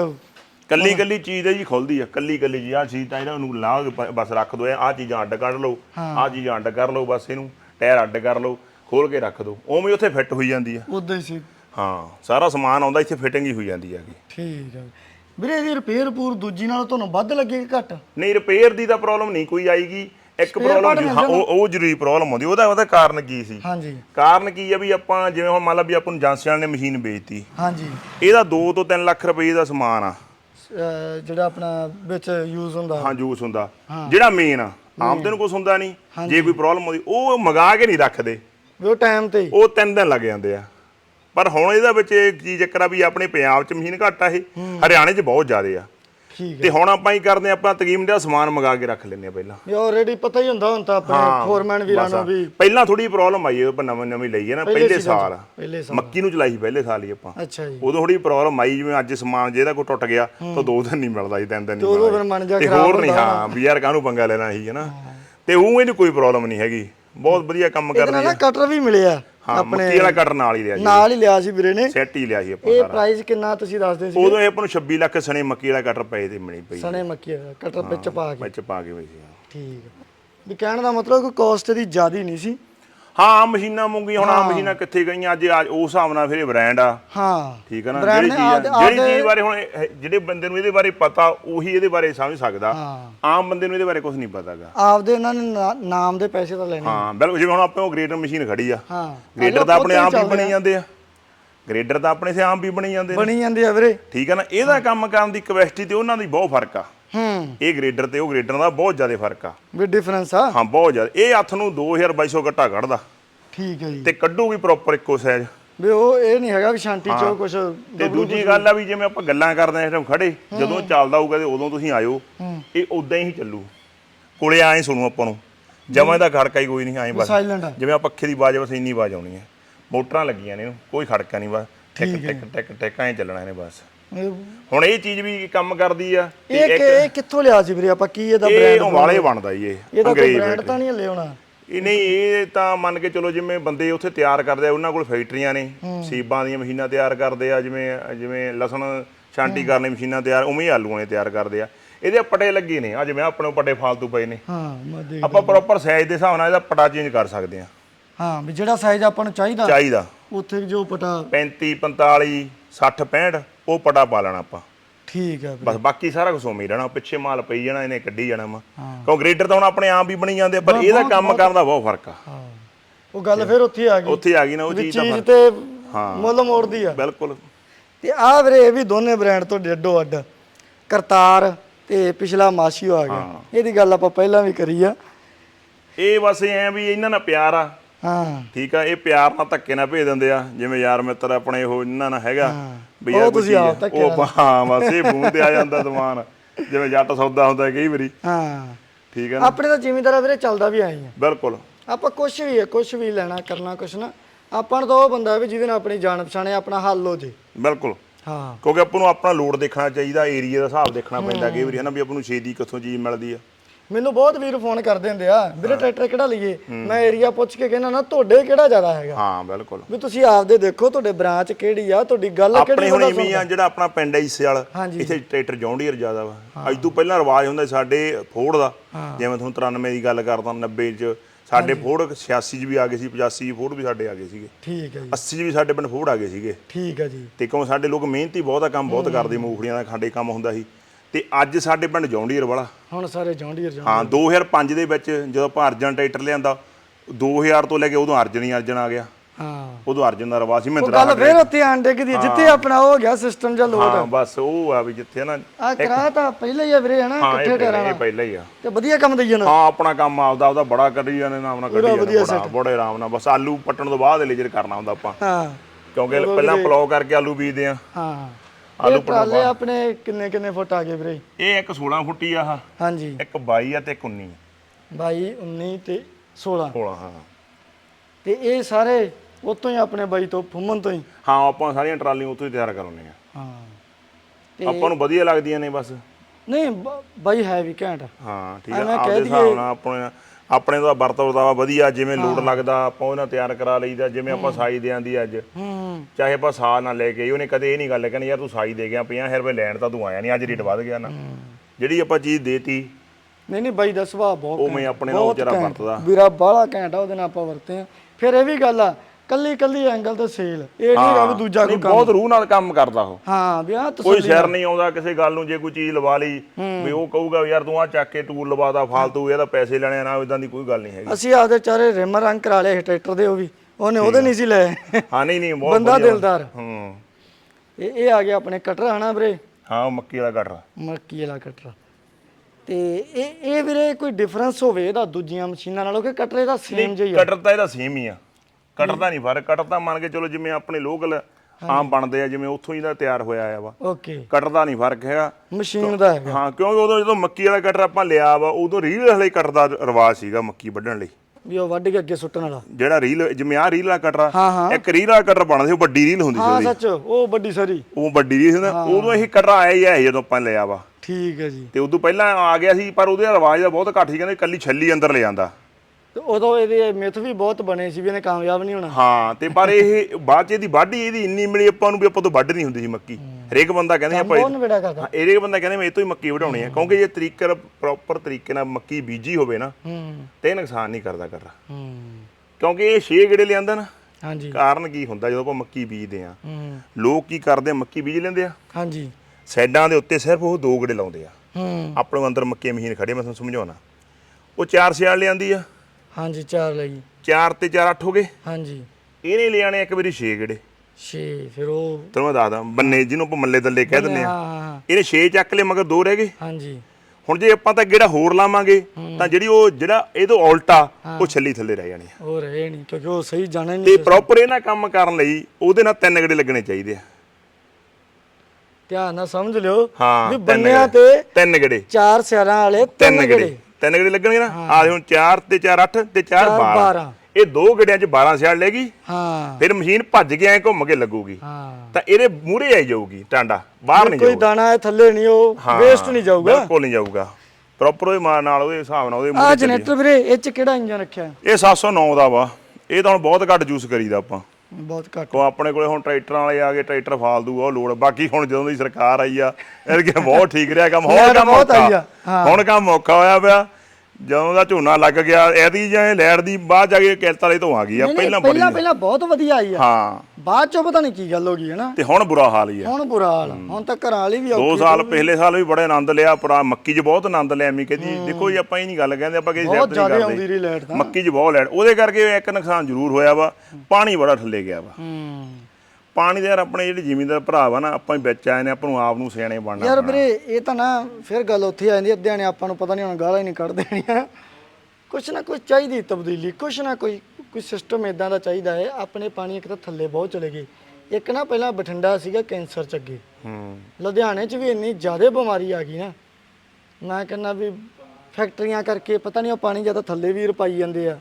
ਕੱਲੀ ਕੱਲੀ ਚੀਜ਼ ਹੈ ਜੀ ਖੁੱਲਦੀ ਆ ਕੱਲੀ ਕੱਲੀ ਜੀ ਆ ਚੀਜ਼ ਤਾਂ ਇਹਨਾਂ ਨੂੰ ਲਾ ਕੇ ਬਸ ਰੱਖ ਦੋ ਆ ਚੀਜ਼ਾਂ ਅੱਡ ਕੱਢ ਲਓ ਆ ਚੀਜ਼ਾਂ ਅੱਡ ਕਰ ਲਓ ਬਸ ਇਹਨੂੰ ਟਾਇਰ ਅੱਡ ਕਰ ਲਓ ਖੋਲ ਕੇ ਰੱਖ ਦਿਓ ਉਵੇਂ ਉੱਥੇ ਫਿੱਟ ਹੋਈ ਜਾਂਦੀ ਆ। ਉਦਾਂ ਹੀ ਸੀ। ਹਾਂ ਸਾਰਾ ਸਮਾਨ ਆਉਂਦਾ ਇੱਥੇ ਫਿਟਿੰਗ ਹੀ ਹੋਈ ਜਾਂਦੀ ਹੈਗੀ। ਠੀਕ ਹੈ ਵੀਰੇ ਇਹਦੀ ਰਿਪੇਅਰ ਪੂਰ ਦੂਜੀ ਨਾਲੋਂ ਤੁਹਾਨੂੰ ਵੱਧ ਲੱਗੇਗੀ ਘੱਟ? ਨਹੀਂ ਰਿਪੇਅਰ ਦੀ ਤਾਂ ਪ੍ਰੋਬਲਮ ਨਹੀਂ ਕੋਈ ਆਏਗੀ। ਇੱਕ ਪ੍ਰੋਬਲਮ ਉਹ ਉਹ ਜ਼ਰੂਰੀ ਪ੍ਰੋਬਲਮ ਆਉਂਦੀ। ਉਹਦਾ ਉਹਦਾ ਕਾਰਨ ਕੀ ਸੀ? ਹਾਂਜੀ। ਕਾਰਨ ਕੀ ਆ ਵੀ ਆਪਾਂ ਜਿਵੇਂ ਹੁਣ ਮੰਨ ਲਾ ਵੀ ਆਪਾਂ ਨੂੰ ਏਜੰਸੀਆਂ ਨੇ ਮਸ਼ੀਨ ਵੇਚਤੀ। ਹਾਂਜੀ। ਇਹਦਾ 2 ਤੋਂ 3 ਲੱਖ ਰੁਪਏ ਦਾ ਸਮਾਨ ਆ। ਜਿਹੜਾ ਆਪਣਾ ਵਿੱਚ ਯੂਜ਼ ਹੁੰਦਾ। ਹਾਂ ਜੂਸ ਹੁੰਦਾ। ਜਿਹੜਾ ਮੇਨ ਆ। ਆਮ ਤੇ ਨੂੰ ਕੁਝ ਹੁੰਦਾ ਨਹੀਂ। ਜੇ ਕੋਈ ਪ੍ਰੋਬਲਮ ਆਉਂਦੀ ਉਹ ਮੰਗਾ ਕੇ ਨਹੀਂ ਰੱਖਦੇ। ਉਹ ਟਾਈਮ ਤੇ। ਉਹ ਤਿੰਨ ਦਿਨ ਲੱਗ ਜਾਂਦੇ ਆ। ਪਰ ਹੁਣ ਇਹਦਾ ਵਿੱਚ ਇਹ ਕੀ ਚੱਕਰ ਆ ਵੀ ਆਪਣੇ ਪੰਜਾਬ 'ਚ ਮਸ਼ੀਨ ਘੱਟ ਆ ਇਹ ਹਰਿਆਣੇ 'ਚ ਬਹੁਤ ਜ਼ਿਆਦੇ ਆ। ਠੀਕ ਹੈ। ਤੇ ਹੁਣ ਆਪਾਂ ਹੀ ਕਰਦੇ ਆ ਆਪਾਂ ਤਕੀਮ ਦਾ ਸਮਾਨ ਮੰਗਾ ਕੇ ਰੱਖ ਲੈਂਦੇ ਆ ਪਹਿਲਾਂ। ਵੀ ਆਲਰੇਡੀ ਪਤਾ ਹੀ ਹੁੰਦਾ ਹੁਣ ਤਾਂ ਆਪਣੇ ਫੋਰਮੈਨ ਵੀਰਾਂ ਬਸ ਨੂੰ। ਵੀ। ਪਹਿਲਾਂ ਥੋੜੀ ਪ੍ਰੋਬਲਮ ਆਈ ਉਹ ਆਪਾਂ ਨਵੇਂ ਨਵੇਂ ਲਈਏ ਨਾ ਪਹਿਲੇ 'ਚ, ਸਾਲ। ਪਹਿਲੇ ਸਾਲ। ਮੱਕੀ ਨੂੰ ਚਲਾਈ ਸੀ ਪਹਿਲੇ ਸਾਲ ਹੀ ਆਪਾਂ। ਅੱਛਾ ਜੀ। ਉਦੋਂ ਥੋੜੀ ਪ੍ਰੋਬਲਮ ਆਈ ਜਿਵੇਂ ਅੱਜ ਸਮਾਨ ਜਿਹਦਾ ਕੋਈ ਟੁੱਟ ਗਿਆ ਤਾਂ ਦੋ ਦਿਨ ਨਹੀਂ ਮਿਲਦਾ ਜੀ ਤਿੰਨ ਦਿਨ ਨਹੀਂ ਉਦੋਂ ਫਿਰ ਮਨ ਜਾ ਤੇ ਖਰਾਬ ਹੋਰ ਨਹੀਂ ਹੁੰਦਾ ਹਾਂ ਵੀ ਯਾਰ ਕਾਹਨੂੰ ਪੰਗਾ ਲੈਣਾ ਸੀ ਹੈ ਨਾ। ਤੇ ਉਹ ਇਹਨੂੰ ਕੋਈ ਪ੍ਰੋਬਲਮ ਨਹੀਂ ਹੈਗੀ। ਬਹੁਤ ਵਧੀਆ ਕੰਮ ਇਹਦੇ ਨਾਲ ਕਰਦੀ ਨਾ ਹੈ। ਕਟਰ ਵੀ ਮਿਲਿਆ। ਹਾਂ ਮੱਕੀ ਵਾਲਾ ਕਟਰ ਨਾਲ ਹੀ ਲਿਆ ਜੀ। ਨਾਲ ਹੀ ਲਿਆ ਸੀ ਵੀਰੇ ਨੇ। ਸੈੱਟ ਹੀ ਲਿਆ ਸੀ ਆਪਾਂ ਇਹ ਪ੍ਰਾਈਸ ਕਿੰਨਾ ਤੁਸੀਂ ਦੱਸਦੇ ਸੀ ਉਦੋਂ ਇਹ ਆਪਾਂ ਨੂੰ 26 ਲੱਖ ਸਣੇ ਮੱਕੀ ਵਾਲਾ ਕਟਰ ਪਏ ਤੇ ਮਿਲੀ ਪਈ। ਸਣੇ ਮੱਕੀ ਦਾ ਕਟਰ ਵਿੱਚ ਪਾ ਕੇ। ਵਿੱਚ ਪਾ ਕੇ ਹੋਈ ਸੀ ਠੀਕ ਵੀ ਕਹਿਣ ਦਾ ਮਤਲਬ ਕਿ ਕਾਸਟ ਦੀ ਜ਼ਿਆਦੀ ਨਹੀਂ ਸੀ। ਹਾਂ ਮਸ਼ੀਨਾਂ ਮੰਗੀ ਹੁਣ ਆ ਮਸ਼ੀਨਾਂ ਕਿੱਥੇ ਗਈਆਂ? ਅੱਜ ਅੱਜ ਉਸ ਹਿਸਾਬ ਨਾਲ ਫਿਰ ਇਹ ਬ੍ਰਾਂਡ ਆ। ਹਾਂ। ਠੀਕ ਹੈ ਨਾ? Brand ਜਿਹੜੀ ਨੇ ਚੀਜ਼ ਆ- ਆਪਦੇ- ਜਿਹੜੀ ਚੀਜ਼ ਬਾਰੇ ਹੁਣ ਇਹ- ਜਿਹੜੇ ਬੰਦੇ ਨੂੰ ਇਹਦੇ ਬਾਰੇ ਪਤਾ ਉਹੀ ਇਹਦੇ ਬਾਰੇ ਸਮਝ ਸਕਦਾ। ਹਾਂ। ਆਮ ਬੰਦੇ ਨੂੰ ਇਹਦੇ ਬਾਰੇ ਕੁਝ ਨਹੀਂ ਪਤਾਗਾ ਆਪਦੇ ਇਹਨਾਂ ਨੇ ਨਾ- ਨਾਮ ਦੇ ਪੈਸੇ ਤਾਂ ਲੈਣੇ ਹਾਂ ਬਿਲਕੁਲ ਜਿਵੇਂ ਹੁਣ ਆਪਣੇ ਉਹ ਗ੍ਰੇਡਰ ਮਸ਼ੀਨ ਖੜੀ ਆ। ਹਾਂ। ਗ੍ਰੇਡਰ ਤਾਂ ਆਪਣੇ ਆਪ ਹੀ ਬਣੀ ਜਾਂਦੇ ਆ। ਗ੍ਰੇਡਰ ਤਾਂ ਆਪਣੇ ਸੇ ਆਮ ਵੀ ਬਣੀ ਜਾਂਦੇ ਨੇ। ਬਣੀ ਜਾਂਦੀ ਆ ਵੀਰੇ। ਠੀਕ ਹੈ ਨਾ? ਇਹਦਾ ਕੰਮ ਕਰਨ ਦੀ ਕਪੈਸਿਟੀ ਤੇ ਉਹਨਾਂ ਦੀ ਬਹੁਤ ਫ਼ਰਕ ਆ। ਹੂੰ। ਇਹ ਗ੍ਰੇਡਰ ਤੇ ਉਹ ਗ੍ਰੇਡਰ ਦਾ ਬਹੁਤ ਜ਼ਿਆਦਾ ਫ਼ਰਕ ਆ। ਵੀ ਡਿਫਰੈਂਸ ਆ? ਹਾਂ ਬਹੁਤ ਜ਼ਿਆਦਾ। ਇਹ ਹੱਥ ਨੂੰ 2200 ਘੱਟਾ ਕੱਢਦਾ। ਠੀਕ ਹੈ ਜੀ। ਤੇ ਕੱਢੂਗੀ ਪ੍ਰੋਪਰ ਇੱਕੋ ਸਾਈਜ਼ ਵੀ ਉਹ ਇਹ ਨਹੀਂ ਹੈਗਾ ਵੀ ਸ਼ਾਂਤੀ ਚੋ ਕੁਝ ਤੇ ਦੂਜੀ ਗੱਲ ਆ ਵੀ ਜਿਵੇਂ ਆਪਾਂ ਗੱਲਾਂ ਕਰਦੇ ਆ ਟਾਈਮ ਖੜੇ ਜਦੋਂ ਚੱਲਦਾ ਹੋਊਗਾ ਤੇ ਉਦੋਂ ਤੁਸੀਂ ਆਇਓ। ਇਹ ਉਦਾਂ ਹੀ ਚੱਲੂ। ਕੋਲੇ ਆਏ ਸੁਣੂ ਆਪਾਂ ਨੂੰ। ਜਮਾਂ ਦਾ ਖੜਕਾ ਹੀ ਕੋਈ ਨਹੀਂ ਆਏ ਬਸ। ਜਿਵੇਂ ਆ ਪੱਖੇ ਦੀ ਆਵਾਜ਼ ਬਸ ਇੰਨੀ ਆਵਾਜ਼ ਆਉਣੀ ਹੈ ਮੋਟਰਾਂ ਲੱਗੀਆਂ ਨੇ ਕੋਈ ਖੜਕਾ ਨਹੀਂ ਬਸ। ਟਿਕ ਟਿਕ ਟਿਕ ਟਿਕ ਐਂ ਚੱਲਣਾ ਇਹਨੇ ਬਸ। ਹੁਣ ਇਹ ਚੀਜ਼ ਵੀ ਕੰਮ ਕਰਦੀ ਆ ਤੇ ਇਹ ਕਿ- ਇਹ ਕਿੱਥੋਂ ਲਿਆ ਸੀ ਵੀਰੇ? ਆਪਾਂ ਕੀ ਇਹਦਾ ਇਹ ਬ੍ਰਾਂਡ ਵਾਲੇ ਬਣਦਾ ਜੀ ਇਹ ਇਹਦਾ ਕੋਈ ਅੰਗਰੇਜ਼ ਬ੍ਰਾਂਡ ਤਾਂ ਨਹੀਂ ਹਲੇ ਹੋਣਾ ਇਹ ਨਹੀਂ ਇਹ ਤਾਂ ਮੰਨ ਕੇ ਚਲੋ ਜਿਵੇਂ ਬੰਦੇ ਉੱਥੇ ਤਿਆਰ ਕਰਦੇ ਆ ਉਹਨਾਂ ਕੋਲ ਫੈਕਟਰੀਆਂ ਨੇ ਸੀਬਾਂ ਦੀਆਂ ਮਸ਼ੀਨਾਂ ਤਿਆਰ ਕਰਦੇ ਆ ਜਿਵੇਂ ਜਿਵੇਂ ਲਸਣ ਛਾਂਟੀ ਕਰਨ ਲਈ ਮਸ਼ੀਨਾਂ ਤਿਆਰ ਉਵੇਂ ਹੀ ਆਲੂਆਂ ਨੇ ਤਿਆਰ ਕਰਦੇ ਆ। ਇਹਦੇ ਪਟੇ ਲੱਗੇ ਨੇ ਆ ਜਿਵੇਂ ਆਪਣੇ ਪਟੇ ਫਾਲਤੂ ਪਏ ਨੇ। ਹਾਂ ਮੈਂ ਦੇਖ ਆਪਾਂ ਪ੍ਰੋਪਰ ਸਾਈਜ਼ ਦੇ ਹਿਸਾਬ ਨਾਲ ਇਹਦਾ ਪਟਾ ਚੇਂਜ ਕਰ ਸਕਦੇ ਆ। ਹਾਂ ਵੀ ਜਿਹੜਾ ਸਾਈਜ਼ ਆਪਾਂ ਨੂੰ ਚਾਹੀਦਾ ਚਾਹੀਦਾ। ਉੱਥੇ ਜੋ ਪਟਾ 35 45 60 65 ਉਹ ਪਟਾ ਪਾ ਲੈਣਾ ਆਪਾਂ। ਠੀਕ ਹੈ ਬਸ ਬਾਕੀ ਸਾਰਾ ਕੁਝ ਹੀ ਰਹਿਣਾ ਪਿੱਛੇ ਮਾਲ ਪਈ ਜਾਣਾ ਇਹਨੇ ਕੱਢੀ ਜਾਣਾ ਵਾ। ਕਿਉਂ ਗ੍ਰੇਡਰ ਤਾਂ ਹੁਣ ਆਪਣੇ ਆਪ ਹੀ ਬਣੀ ਜਾਂਦੇ ਆ, ਪਰ ਇਹਦਾ ਕੰਮ ਕਰਨ ਦਾ ਬਹੁਤ ਫ਼ਰਕ ਆ। ਉਹ ਗੱਲ ਫਿਰ ਉੱਥੇ ਆ ਗਈ। ਉੱਥੇ ਆ ਗਈ ਨਾ ਉਹ ਵੀ ਚੀਜ਼ ਤਾਂ ਚੀਜ਼ ਤੇ ਹਾਂ। ਮੁੱਲ ਮੋੜਦੀ ਆ। ਬਿਲਕੁਲ। ਤੇ ਆ ਵੀਰੇ ਇਹ ਵੀ ਦੋਨੇ ਬ੍ਰਾਂਡ ਤੋਂ ਡੱਡੋ ਅੱਡ। ਕਰਤਾਰ ਤੇ ਪਿਛਲਾ ਮਾਸ਼ੀਓ ਆ ਗਿਆ। ਇਹਦੀ ਗੱਲ ਆਪਾਂ ਪਹਿਲਾਂ ਵੀ ਕਰੀ ਆ। ਇਹ ਬਸ ਐ ਵੀ ਇਹਨਾਂ ਨਾਲ ਪਿਆਰ ਆ। ਹਾਂ। ਠੀਕ ਆ ਇਹ ਪਿਆਰ ਨਾਲ ਧੱਕੇ ਨਾਲ ਭੇਜ ਦਿੰਦੇ ਆ। ਜਿਵੇਂ ਯਾਰ ਮਿੱਤਰ ਆਪਣੇ ਉਹ ਇਹਨਾਂ ਨਾਲ ਹੈਗਾ ਵੀ ਉਹ ਯਾਰ ਤੁਸੀਂ ਉਹ ਹਾਂ ਬਸ ਇਹ ਤੇ ਆ ਜਾਂਦਾ ਸਮਾਨ। ਜਿਵੇਂ ਜੱਟ ਸੌਦਾ ਹੁੰਦਾ ਕਈ ਵਾਰੀ। ਹਾਂ। ਠੀਕ ਨਾ? ਆਪਣੇ ਤਾਂ ਜ਼ਿਮੀਂਦਾਰਾ ਵੀਰੇ ਚੱਲਦਾ ਵੀ ਆਏ ਆ। ਬਿਲਕੁਲ। ਆਪਾਂ ਕੁਝ ਵੀ ਹੈ ਕੁਝ ਵੀ ਲੈਣਾ ਕਰਨਾ ਕੁਛ ਨਾ। ਆਪਾਂ ਨੂੰ ਤਾਂ ਉਹ ਬੰਦਾ ਵੀ ਜਿਹਦੇ ਨਾਲ ਆਪਣੀ ਜਾਣ ਪਛਾਣੇ ਆਪਣਾ ਹੱਲ ਹੋ ਜੇ। ਬਿਲਕੁਲ। ਹਾਂ। ਕਿਉਂਕਿ ਆਪਾਂ ਨੂੰ ਆਪਣਾ ਲੋਡ ਦੇਖਣਾ ਚਾਹੀਦਾ ਏਰੀਆ ਦਾ ਹਿਸਾਬ ਦੇਖਣਾ ਪੈਂਦਾ ਕਈ ਵਾਰੀ ਹੈ ਨਾ ਵੀ ਆਪਾਂ ਨੂੰ ਛੇਤੀ ਕਿੱਥੋਂ ਚੀਜ਼ ਮਿਲਦੀ ਆ। ਮੈਨੂੰ ਬਹੁਤ ਵੀਰ ਫੋਨ ਕਰਦੇ ਹੁੰਦੇ ਆ ਵੀਰੇ ਟਰੈਕਟਰ ਕਿਹੜਾ ਲਈਏ? ਮੈਂ ਏਰੀਆ ਪੁੱਛ ਕੇ ਕਹਿੰਦਾ ਨਾ ਤੁਹਾਡੇ ਕਿਹੜਾ ਜ਼ਿਆਦਾ ਹੈਗਾ? ਹਾਂ ਬਿਲਕੁਲ। ਵੀ ਤੁਸੀਂ ਆਪਦੇ ਦੇਖੋ ਤੁਹਾਡੇ ਬ੍ਰਾਂਚ ਕਿਹੜੀ ਆ ਤੁਹਾਡੀ ਗੱਲ ਆਪਣੇ ਕਿਹੜੀ ਹੁਣ ਇਵੇਂ ਆ ਜਿਹੜਾ ਆਪਣਾ ਪਿੰਡ ਹੈ ਇਸੇ ਵਾਲਾ ਹਾਂਜੀ। ਇੱਥੇ ਟਰੈਕਟਰ ਜੌਂਡੀਅਰ ਜ਼ਿਆਦਾ ਵਾ। ਅੱਜ ਤੋਂ ਪਹਿਲਾਂ ਰਿਵਾਜ ਹੁੰਦਾ ਸੀ ਸਾਡੇ ਫੋੜ ਦਾ। ਜਿਵੇਂ ਤੁਹਾਨੂੰ 93 ਦੀ ਗੱਲ ਕਰਦਾ 90 ਚ ਸਾਡੇ ਫੋੜ 86 ਚ ਵੀ ਆ ਗਏ ਸੀ 85 ਚ ਫੋੜ ਵੀ ਸਾਡੇ ਆ ਗਏ ਸੀਗੇ। ਠੀਕ ਹੈ ਜੀ। 80 ਚ ਵੀ ਸਾਡੇ ਪਿੰਡ ਫੋੜ ਆ ਗਏ ਸੀਗੇ। ਠੀਕ ਹੈ ਜੀ। ਤੇ ਕਿਉਂ ਸਾਡੇ ਲੋਕ ਮਿਹਨਤੀ ਬਹੁਤ ਆ ਕੰਮ ਬਹੁਤ ਕਰਦੇ ਮੂੰਗਫਲੀਆਂ ਦਾ ਖਾਂਡੇ ਕੰਮ ਹੁੰਦਾ ਸੀ। ਤੇ ਅੱਜ ਸਾਡੇ ਪਿੰਡ ਜੌਂਡੀਅਰ ਵਾਲਾ। ਹੁਣ ਸਾਰੇ ਜੌਂਡੀਅਰ ਜਾਂ ਹਾਂ 2005 ਦੇ ਵਿੱਚ ਜਦੋਂ ਆਪਾਂ ਅਰਜਨ ਟਰੈਕਟਰ ਲਿਆਂਦਾ 2000 ਤੋਂ ਲੈ ਕੇ ਉਦੋਂ ਅਰਜਨ ਹੀ ਅਰਜਨ ਆ ਗਿਆ। ਹਾਂ। ਉਦੋਂ ਅਰਜਨ ਦਾ ਰਵਾ ਸੀ ਉਹ ਮਹਿੰਦਰਾ ਗੱਲ ਫੇਰ ਉੱਥੇ ਆਣ ਡਿੱਗਦੀ ਹੈ, ਜਿੱਥੇ ਆਪਣਾ ਉਹ ਹੋ ਗਿਆ ਸਿਸਟਮ ਜਾਂ ਲੋਡ। ਹਾਂ ਬਸ ਉਹ ਆ ਵੀ ਜਿੱਥੇ ਨਾ ਆ ਕਰਾ ਤਾਂ ਪਹਿਲਾਂ ਹੀ ਆ ਵੀਰੇ ਹਨਾ? ਹਾਂ ਇਹ ਇਕੱਠੇ ਪਹਿਲਾਂ ਇਹ ਪਹਿਲਾਂ ਹੀ ਆ। ਤੇ ਵਧੀਆ ਕੰਮ ਦਈ ਜਾਣਾ। ਹਾਂ ਆਪਣਾ ਕੰਮ ਆਪਦਾ ਆਪਦਾ ਬੜਾ ਕਰੀ ਜਾਂਦੇ ਨਾ ਆਪਣਾ ਕੱਢੀ ਜਾਂਦੇ ਬੜਾ ਬੜੇ ਆਰਾਮ ਨਾਲ ਬਸ ਆਲੂ ਪੱਟਣ ਤੋਂ ਬਾਅਦ ਲੇਜਰ ਕਰਨਾ ਹੁੰਦਾ ਆਪਾਂ। ਹਾਂ। ਕਿਉਂਕਿ ਪਹਿਲਾਂ ਪਲੋ ਕਰਕੇ ਆਲੂ ਬੀਜਦੇ ਆ। ਹਾਂ। ਆਲੂ ਟਰਾਲੇ ਆਪਣੇ ਕਿੰਨੇ ਕਿੰਨੇ ਫੁੱਟ ਆ ਗਏ ਵੀਰੇ? ਇਹ ਇੱਕ 16 ਫੁੱਟੀ ਆ ਆਹ, ਹਾਂਜੀ। ਇੱਕ 22 ਆ ਤੇ ਇੱਕ 19 22 19 ਤੇ 16 16 ਹਾਂ। ਤੇ ਇਹ ਸਾਰੇ ਉਤੋਂ ਹੀ ਆਪਣੇ ਬਾਈ ਤੋਂ ਫੁੰਮਨ ਤੋਂ ਹੀ? ਹਾਂ ਆਪਾਂ ਸਾਰੀਆਂ ਟਰਾਲੀਆਂ ਉੱਥੋਂ ਹੀ ਤਿਆਰ ਕਰਾਉਂਦੇ ਆ ਹਾਂ। ਆਪਾਂ ਨੂੰ ਵਧੀਆ ਲੱਗਦੀਆਂ ਨੇ ਬਸ। ਨਹੀਂ ਬਾਈ ਹੈ ਵੀ ਘੈਂਟ। ਹਾਂ ਠੀਕ ਆ। ਆਪਦੇ ਹਿਸਾਬ ਨਾਲ ਆਪਣੇ ਆਪਣੇ ਦਾ ਵਰਤੋਂ ਵਰਤਾਵਾ ਵਧੀਆ ਜਿਵੇਂ ਲੋਡ ਲੱਗਦਾ ਆਪਾਂ ਉਹਨਾਂ ਤਿਆਰ ਕਰਾ ਲਈਦਾ ਜਿਵੇਂ ਆਪਾਂ ਸਾਈ ਦੇ ਆਂਦੀ ਅੱਜ। ਹੂੰ। ਚਾਹੇ ਆਪਾਂ ਸਾਲ ਨਾਲ ਲੈ ਕੇ ਉਹਨੇ ਕਦੇ ਇਹ ਨਹੀਂ ਗੱਲ ਕਹਿਣੀ ਯਾਰ ਤੂੰ ਸਾਈ ਦੇ ਗਿਆ 50000 ਰੁਪਏ ਲੈਣ ਤਾਂ ਤੂੰ ਆਇਆ ਨਹੀਂ ਅੱਜ ਰੇਟ ਵੱਧ ਗਿਆ ਨਾ। ਜਿਹੜੀ ਆਪਾਂ ਚੀਜ਼ ਦੇਤੀ ਨਹੀਂ ਨਹੀਂ ਬਾਈ ਦਾ ਸੁਭਾਅ ਬਹੁਤ ਉਵੇਂ ਆਪਣੇ ਨਾਲ ਉਹ ਘੈਂਟ। ਵਰਤਦਾ। ਵੀਰਾ ਬਾਹਲਾ ਘੈਂਟ ਆ ਉਹਦੇ ਨਾਲ ਆਪਾਂ ਵਰਤੇ ਆ। ਫਿਰ ਇਹ ਵੀ ਗੱਲ ਆ ਕੱਲੀ ਕੱਲੀ ਐਂਗਲ ਤੇ ਸੇਲ ਇਹ ਨਹੀਂ ਹੈਗਾ ਵੀ ਦੂਜਾ ਨਹੀਂ ਕੋਈ ਕੰਮ। ਬਹੁਤ ਰੂਹ ਨਾਲ ਕੰਮ ਕਰਦਾ ਉਹ। ਹਾਂ ਵੀ ਆ ਕੋਈ ਸ਼ਹਿਰ ਨਹੀਂ ਆਉਂਦਾ ਕਿਸੇ ਗੱਲ ਨੂੰ ਜੇ ਕੋਈ ਚੀਜ਼ ਲਵਾ ਲਈ ਵੀ ਉਹ ਕਹੂਗਾ ਵੀ ਯਾਰ ਤੂੰ ਆ ਚੱਕ ਕੇ ਟੂਲ ਲਵਾਦਾ ਫਾਲਤੂ ਇਹਦਾ ਪੈਸੇ ਲੈਣੇ ਨਾ ਇਦਾਂ ਦੀ ਕੋਈ ਗੱਲ ਨਹੀਂ ਹੈਗੀ। ਅਸੀਂ ਆਪਦੇ ਚਾਰੇ ਰਿਮ ਰੰਗ ਕਰਾ ਲਏ ਸੀ ਟਰੈਕਟਰ ਦੇ ਉਹ ਵੀ। ਉਹਨੇ ਉਹਦੇ ਨਹੀਂ ਸੀ ਲਏ। ਹਾਂ ਨਹੀਂ ਨਹੀਂ ਬਹੁਤ ਬੰਦਾ ਵਧੀਆ। ਦਿਲਦਾਰ। ਹੂੰ। ਇਹ ਇਹ ਆ ਗਿਆ ਆਪਣੇ ਕਟਰ ਹਨਾ ਵੀਰੇ? ਹਾਂ ਉਹ ਮੱਕੀ ਵਾਲਾ ਕਟਰ। ਮੱਕੀ ਵਾਲਾ ਕਟਰ। ਤੇ ਇਹ ਇਹ ਵੀਰੇ ਕੋਈ ਡਿਫਰੈਂਸ ਹੋਵੇ ਇਹਦਾ ਦੂਜੀਆਂ ਮਸ਼ੀਨਾਂ ਨਾਲੋਂ ਕਿ ਕਟਰ ਇਹਦਾ ਸੇਮ ਜਿਹਾ ਹੀ ਆ? ਕਟਰ ਤਾਂ ਇਹਦਾ ਸੇਮ ਹੀ ਆ। ਕਟਰ ਤਾਂ ਨਹੀਂ ਫ਼ਰਕ ਕਟਰ ਤਾਂ ਮੰਨ ਕੇ ਚਲੋ ਜਿਵੇਂ ਆਪਣੇ ਲੋਕਲ ਆਮ ਬਣਦੇ ਆ ਜਿਵੇਂ ਉੱਥੋਂ ਹੀ ਦਾ ਤਿਆਰ ਹੋਇਆ ਆ ਵਾ। ਓਕੇ। ਕਟਰ ਦਾ ਨਹੀਂ ਫ਼ਰਕ ਹੈਗਾ। ਮਸ਼ੀਨ ਦਾ ਹੈਗਾ। ਹਾਂ ਕਿਉਂਕਿ ਉਦੋਂ ਜਦੋਂ ਮੱਕੀ ਵਾਲਾ ਕਟਰ ਆਪਾਂ ਲਿਆ ਵਾ ਉਦੋਂ ਰੀਲ ਵਾਲੇ ਕਟਰ ਦਾ ਰਿਵਾਜ ਸੀਗਾ ਮੱਕੀ ਵੱਢਣ ਲਈ। ਵੀ ਉਹ ਵੱਢ ਕੇ ਅੱਗੇ ਸੁੱਟਣ ਵਾਲਾ। ਜਿਹੜਾ ਰੀਲ ਜਿਵੇਂ ਆਹ ਰੀਲ ਵਾਲਾ ਕਟਰ ਆ। ਇੱਕ ਰੀਲ ਵਾਲਾ ਕਟਰ ਬਣਦਾ ਸੀ ਉਹ ਵੱਡੀ ਰੀਲ ਹੁੰਦੀ ਸੀ ਹਾਂ ਸੱਚ ਉਹ ਵੱਡੀ ਸਾਰੀ। ਉਹ ਵੱਡੀ ਰੀਲ ਸੀ ਨਾ ਉਦੋਂ ਇਹ ਕਟਰ ਆਇਆ ਹੀ ਹੈ ਜਦੋਂ ਆਪਾਂ ਲਿਆ ਵਾ। ਠੀਕ ਹੈ ਜੀ। ਤੇ ਉਦੋਂ ਪਹਿਲਾਂ ਆ ਗਿਆ ਸੀ ਪਰ ਉਹਦੇ ਰਿਵਾਜ ਦਾ ਬਹੁਤ ਘੱਟ ਸੀ ਕਹਿੰਦੇ ਕੱਲੀ ਛੱਲੀ ਅੰਦਰ ਲੈ ਜਾਂਦਾ ਤੇ ਉਦੋਂ ਇਹਦੇ ਮਿੱਥ ਵੀ ਬਹੁਤ ਬਣੇ ਸੀ ਵੀ ਇਹਨੇ ਕਾਮਯਾਬ ਨਹੀਂ ਹੋਣਾ। ਹਾਂ ਤੇ ਪਰ ਇਹ ਬਾਅਦ ਚ ਇਹਦੀ ਵਾਢੀ ਇਹਦੀ ਇੰਨੀ ਮਿਲੀ ਆਪਾਂ ਨੂੰ ਵੀ ਆਪਾਂ ਤੋਂ ਵੱਢ ਨਹੀਂ ਹੁੰਦੀ ਸੀ ਮੱਕੀ। ਹਰੇਕ ਬੰਦਾ ਕਹਿੰਦੇ ਆਪਾਂ ਬਹੁਤ ਨਵੇੜਾ ਕਰਦਾ। ਹਰੇਕ ਬੰਦਾ ਕਹਿੰਦੇ ਮੈਂ ਇਹ ਤੋਂ ਹੀ ਮੱਕੀ ਵਢਾਉਣੀ ਹੈ। ਕਿਉਂਕਿ ਜੇ ਤਰੀਕੇ ਪ੍ਰੋਪਰ ਤਰੀਕੇ ਨਾਲ ਮੱਕੀ ਬੀਜੀ ਹੋਵੇ ਨਾ ਹੂੰ। ਤੇ ਇਹ ਨੁਕਸਾਨ ਨਹੀਂ ਕਰਦਾ ਕਰਦਾ। ਹੂੰ। ਕਿਉਂਕਿ ਇਹ ਛੇ ਗੇੜੇ ਲਿਆਂਦਾ ਨਾ ਹਾਂਜੀ। ਕਾਰਨ ਕੀ ਹੁੰਦਾ ਜਦੋਂ ਆਪਾਂ ਮੱਕੀ ਬੀਜਦੇ ਆ? ਹੂੰ। ਲੋਕ ਕੀ ਕਰਦੇ ਆ ਮੱਕੀ ਬੀਜ ਲੈਂਦੇ ਆ? ਹਾਂਜੀ। ਸਾਈਡਾਂ ਦੇ ਉੱਤੇ ਸਿਰਫ ਉਹ ਦੋ ਗੇੜੇ ਲਾਉਂਦੇ ਆ। ਹੂੰ। ਆਪਣੇ ਅੰਦਰ ਮੱਕੀ ਮਹੀਨ ਖੜੇ ਮੈਂ ਤੁਹਾਨੂੰ ਸਮਝਾਉਣਾ। ਉਹ ਚਾਰ ਸਿਆਲ ਲਿਆਂਦੀ ਆ ਹਾਂਜੀ ਚਾਰ ਲਈ ਚਾਰ ਤੇ ਚਾਰ ਅੱਠ ਹੋ ਗਏ? ਹਾਂਜੀ। ਇਹਨੇ ਲਿਆਣੇ ਇੱਕ ਵਾਰੀ ਛੇ ਗੇੜੇ। 6 ਫਿਰ ਉਹ ਤੈਨੂੰ ਮੈਂ ਦੱਸਦਾ ਬੰਨੇ ਜਿਹਨੂੰ ਆਪਾਂ ਮੱਲੇ ਦੱਲੇ ਕਹਿ ਦਿੰਦੇ ਆ। ਹਾਂ, ਹਾਂ ਇਹਨੇ ਛੇ ਚੱਕ ਲਏ ਮਗਰ ਦੋ ਰਹਿ ਗਏ। ਹਾਂਜੀ। ਹੁਣ ਜੇ ਆਪਾਂ ਤਾਂ ਗੇੜਾ ਹੋਰ ਲਾਵਾਂਗੇ ਤਾਂ ਜਿਹੜੀ ਉਹ ਜਿਹੜਾ ਇਹ ਤੋਂ ਉਲਟਾ ਉਹ ਛੱਲੀ ਥੱਲੇ ਰਹਿ ਜਾਣੀ ਆ। ਉਹ ਰਹੇ ਨਹੀਂ ਕਿਉਂਕਿ ਉਹ ਸਹੀ ਜਾਣਾ ਹੀ ਤੇ ਨਹੀਂ ਪ੍ਰੋਪਰ ਇਹਨਾਂ ਕੰਮ ਕਰਨ ਲਈ ਉਹਦੇ ਨਾਲ ਤਿੰਨ ਗੇੜੇ ਲੱਗਣੇ ਚਾਹੀਦੇ ਆ। ਧਿਆਨ ਨਾਲ ਸਮਝ ਲਿਓ ਹਾਂ ਵੀ ਤਿੰਨ ਬੰਨਿਆਂ ਗੇੜੇ। ਤੇ ਤਿੰਨ ਗੇੜੇ। ਚਾਰ ਸਿਆਰਾਂ ਵਾਲੇ ਤਿੰਨ ਗੇੜੇ। ਤਿੰਨ ਗੇੜੇ ਲੱਗਣਗੇ ਨਾ? ਆ ਹੁਣ 4 ਤੇ 4 8 ਤੇ 4 ਚਾਰ 12 ਬਾਰਾਂ। ਇਹ ਦੋ ਗੇੜਿਆਂ 'ਚ 12 ਸਿਆੜ ਲੈਗੀ ਹਾਂ। ਫਿਰ ਮਸ਼ੀਨ ਭੱਜ ਕੇ ਐ ਘੁੰਮ ਕੇ ਲੱਗੂਗੀ। ਹਾਂ। ਤਾਂ ਇਹਦੇ ਮੂਹਰੇ ਆਈ ਜਾਊਗੀ ਟਾਂਡਾ। ਬਾਹਰ ਨਹੀਂ ਕੋਈ ਦਾਣਾ ਥੱਲੇ ਨਹੀਂ ਉਹ ਵੇਸਟ ਨਹੀਂ ਜਾਊਗਾ। ਬਿਲਕੁਲ ਨਹੀਂ ਜਾਊਗਾ। ਪ੍ਰੋਪਰ ਉਹਦੇ ਮਾਰ ਨਾਲ ਉਹਦੇ ਹਿਸਾਬ ਨਾਲ ਉਹਦੇ ਆ ਮੂਹਰੇ ਚੱਲੀ ਜਨਰੇਟਰ ਵੀਰੇ ਇਹ ਚ ਕਿਹੜਾ ਇੰਜਨ ਰੱਖਿਆ? ਇਹ 709 ਦਾ ਵਾ। ਇਹ ਤਾਂ ਹੁਣ ਬਹੁਤ ਘੱਟ ਯੂਜ਼ ਕਰੀਦਾ ਆਪਾਂ। ਬਹੁਤ ਘੱਟ। ਕੋ ਆਪਣੇ ਕੋਲੇ ਹੁਣ ਟਰੈਕਟਰਾਂ ਵਾਲੇ ਆ ਗਏ ਟਰੈਕਟਰ ਫਾਲਦੂ ਆ ਉਹ ਲੋੜ ਬਾਕੀ ਹੁਣ ਜਦੋਂ ਦੀ ਸਰਕਾਰ ਆਈ ਆ ਇਹਦੇ ਬਹੁਤ ਠੀਕ ਰਿਹਾ ਕੰਮ ਲੈਟ ਕੰਮ ਬਹੁਤ ਆਈ ਔਖਾ। ਹੁਣ ਕੰਮ ਔਖਾ ਹੋਇਆ ਪਿਆ। ਜਦੋਂ ਦਾ ਝੋਨਾ ਲੱਗ ਗਿਆ ਇਹਦੀ ਜਾਂ ਲੈਟ ਦੀ ਬਾਅਦ ਜਾ ਕੇ ਕਿਲਤ ਵਾਲੇ ਤੋਂ ਆ ਗਈ ਆ ਨਹੀਂ, ਪਹਿਲਾਂ ਬੜੀ ਪਹਿਲਾਂ ਪਹਿਲਾਂ ਬਹੁਤ ਵਧੀਆ ਆਈ ਆ। ਹਾਂ। ਬਾਅਦ ਚੋਂ ਪਤਾ ਨਹੀਂ ਕੀ ਗੱਲ ਹੋ ਗਈ ਹੈ ਨਾ? ਤੇ ਹੁਣ ਬੁਰਾ ਹਾਲ ਹੀ ਆ। ਹੁਣ ਬੁਰਾ ਹਾਲ ਆ। ਹੁਣ ਤਾਂ ਘਰਾਂ ਵਾਲੀ ਵੀ ਦੋ ਔਖੀ ਸਾਲ ਪਹਿਲੇ ਸਾਲ ਵੀ ਬੜੇ ਆਨੰਦ ਲਿਆ ਪਰ ਮੱਕੀ 'ਚ ਬਹੁਤ ਆਨੰਦ ਲਿਆ ਮੀ ਕਹਿੰਦੀ ਦੇਖੋ ਜੀ ਆਪਾਂ ਇਹ ਨਹੀਂ ਗੱਲ ਕਹਿੰਦੇ ਆਪਾਂ ਕਿਸੇ ਬਹੁਤ ਨਹੀਂ ਜ਼ਿਆਦਾ ਆਉਂਦੀ ਰਹੀ ਲਾਈਟ ਤਾਂ। ਮੱਕੀ 'ਚ ਬਹੁਤ ਲੈਟ ਉਹਦੇ ਕਰਕੇ ਇੱਕ ਨੁਕਸਾਨ ਜ਼ਰੂਰ ਹੋਇਆ ਵਾ ਪਾਣੀ ਬੜਾ ਥੱਲੇ ਗਿਆ ਵਾ। ਹੂੰ। ਪਾਣੀ ਦੇ ਯਾਰ ਆਪਣੇ ਜਿਹੜੇ ਜ਼ਿਮੀਂਦਾਰ ਭਰਾ ਵਾ ਨਾ ਆਪਾਂ ਹੀ ਵਿੱਚ ਆਏ ਨੇ ਆਪਾਂ ਨੂੰ ਆਪ ਨੂੰ ਸਿਆਣੇ ਬਣਨਾ ਯਾਰ ਵੀਰੇ ਇਹ ਤਾਂ ਨਾ ਫਿਰ ਗੱਲ ਉੱਥੇ ਆ ਜਾਂਦੀ ਅੱਧਿਆਂ ਨੇ ਆਪਾਂ ਨੂੰ ਪਤਾ ਨਹੀਂ ਹੁਣ ਗਾਲਾਂ ਹੀ ਨਹੀਂ ਕੱਢ ਦੇਣੀਆਂ। ਕੁਛ ਨਾ ਕੁਛ ਚਾਹੀਦੀ ਤਬਦੀਲੀ ਕੁਛ ਨਾ ਕੋਈ ਕੋਈ ਸਿਸਟਮ ਇਦਾਂ ਦਾ ਚਾਹੀਦਾ ਹੈ ਆਪਣੇ ਪਾਣੀ ਇੱਕ ਤਾਂ ਥੱਲੇ ਬਹੁਤ ਚਲੇ ਗਏ। ਇੱਕ ਨਾ ਪਹਿਲਾਂ ਬਠਿੰਡਾ ਸੀਗਾ ਕੈਂਸਰ ਚ ਅੱਗੇ ਹੂੰ। ਲੁਧਿਆਣੇ 'ਚ ਵੀ ਇੰਨੀ ਜ਼ਿਆਦਾ ਬਿਮਾਰੀ ਆ ਗਈ ਨਾ। ਮੈਂ ਕਹਿੰਦਾ ਵੀ ਫੈਕਟਰੀਆਂ ਕਰਕੇ ਪਤਾ ਨਹੀਂ ਉਹ ਪਾਣੀ ਜ਼ਿਆਦਾ ਥੱਲੇ ਵੀ ਰਪਾਈ ਜਾਂਦੇ ਆ।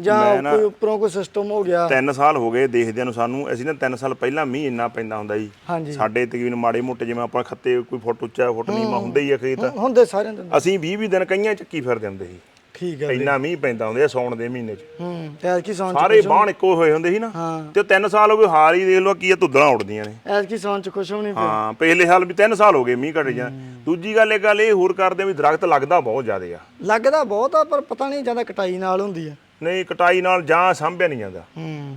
ਜਾਂ ਮੈਂ ਨਾ- ਕੋਈ ਉੱਪਰੋਂ ਕੋਈ ਸਿਸਟਮ ਹੋ ਗਿਆ। ਤਿੰਨ ਸਾਲ ਹੋ ਗਏ ਦੇਖਦਿਆਂ ਨੂੰ ਸਾਨੂੰ। ਅਸੀਂ ਨਾ ਤਿੰਨ ਸਾਲ ਪਹਿਲਾਂ ਮੀਂਹ ਇੰਨਾ ਪੈਂਦਾ ਹੁੰਦਾ ਜੀ। ਸਾਡੇ ਤਕਰੀਬਨ ਮਾੜੇ ਮੋਟੇ ਜਿਵੇਂ ਆਪਾਂ ਖੱਤੇ ਕੋਈ ਫੁੱਟ ਉੱਚਾ ਫੁੱਟ ਨੀਵਾਂ ਹੁੰਦਾ ਹੀ ਆ ਖੇਤ। ਹੁੰ- ਹੁੰਦੇ ਸਾਰਿਆਂ ਦੇ ਅਸੀਂ 20 20 ਦਿਨ ਕਈਆਂ ਚੱਕੀ ਫਿਰਦੇ ਹੁੰਦੇ ਸੀ। ਠੀਕ ਹੈ ਇੰਨਾ ਮੀਂਹ ਪੈਂਦਾ ਹੁੰਦਾ ਸੌਣ ਦੇ ਮਹੀਨੇ 'ਚ। ਹੂੰ ਐਤਕੀ ਸੌਣ ਚ ਸਾਰੇ ਬਾਣ ਇੱਕੋ ਹੋਏ ਹੁੰਦੇ ਸੀ ਨਾ। ਹਾਂ। ਤੇ ਤਿੰਨ ਸਾਲ ਹੋ ਗਏ ਹਾਲ ਹੀ ਦੇਖ ਲਓ ਕੀ ਆ ਧੁੱਦਲਾਂ ਉੱਡਦੀਆਂ ਨੇ। ਐਤਕੀ ਸੌਣ ਚ ਕੁਛ ਵੀ ਨਹੀਂ ਪਿਆ ਹਾਂ ਪਿਛਲੇ ਸਾਲ ਵੀ ਤਿੰਨ ਸਾਲ ਹੋ ਗਏ ਮੀਂਹ ਘਟ ਜਾਂ ਦੂਜੀ ਗੱਲ ਇਹ ਗੱਲ ਇਹ ਹੋਰ ਕਰਦੇ ਆ ਵੀ ਦਰਖਤ ਲੱਗਦਾ ਬਹੁਤ ਜ਼ਿਆਦਾ ਆ। ਲੱਗਦਾ ਬਹੁਤ ਆ ਪਰ ਪਤਾ ਨਹੀਂ ਜ਼ਿਆਦਾ ਕਟਾਈ ਨਾਲ ਹੁੰਦੀ ਆ। ਨਹੀਂ ਕਟਾਈ ਨਾਲ ਜਾਂ ਸਾਂਭਿਆ ਨਹੀਂ ਜਾਂਦਾ। ਹੂੰ।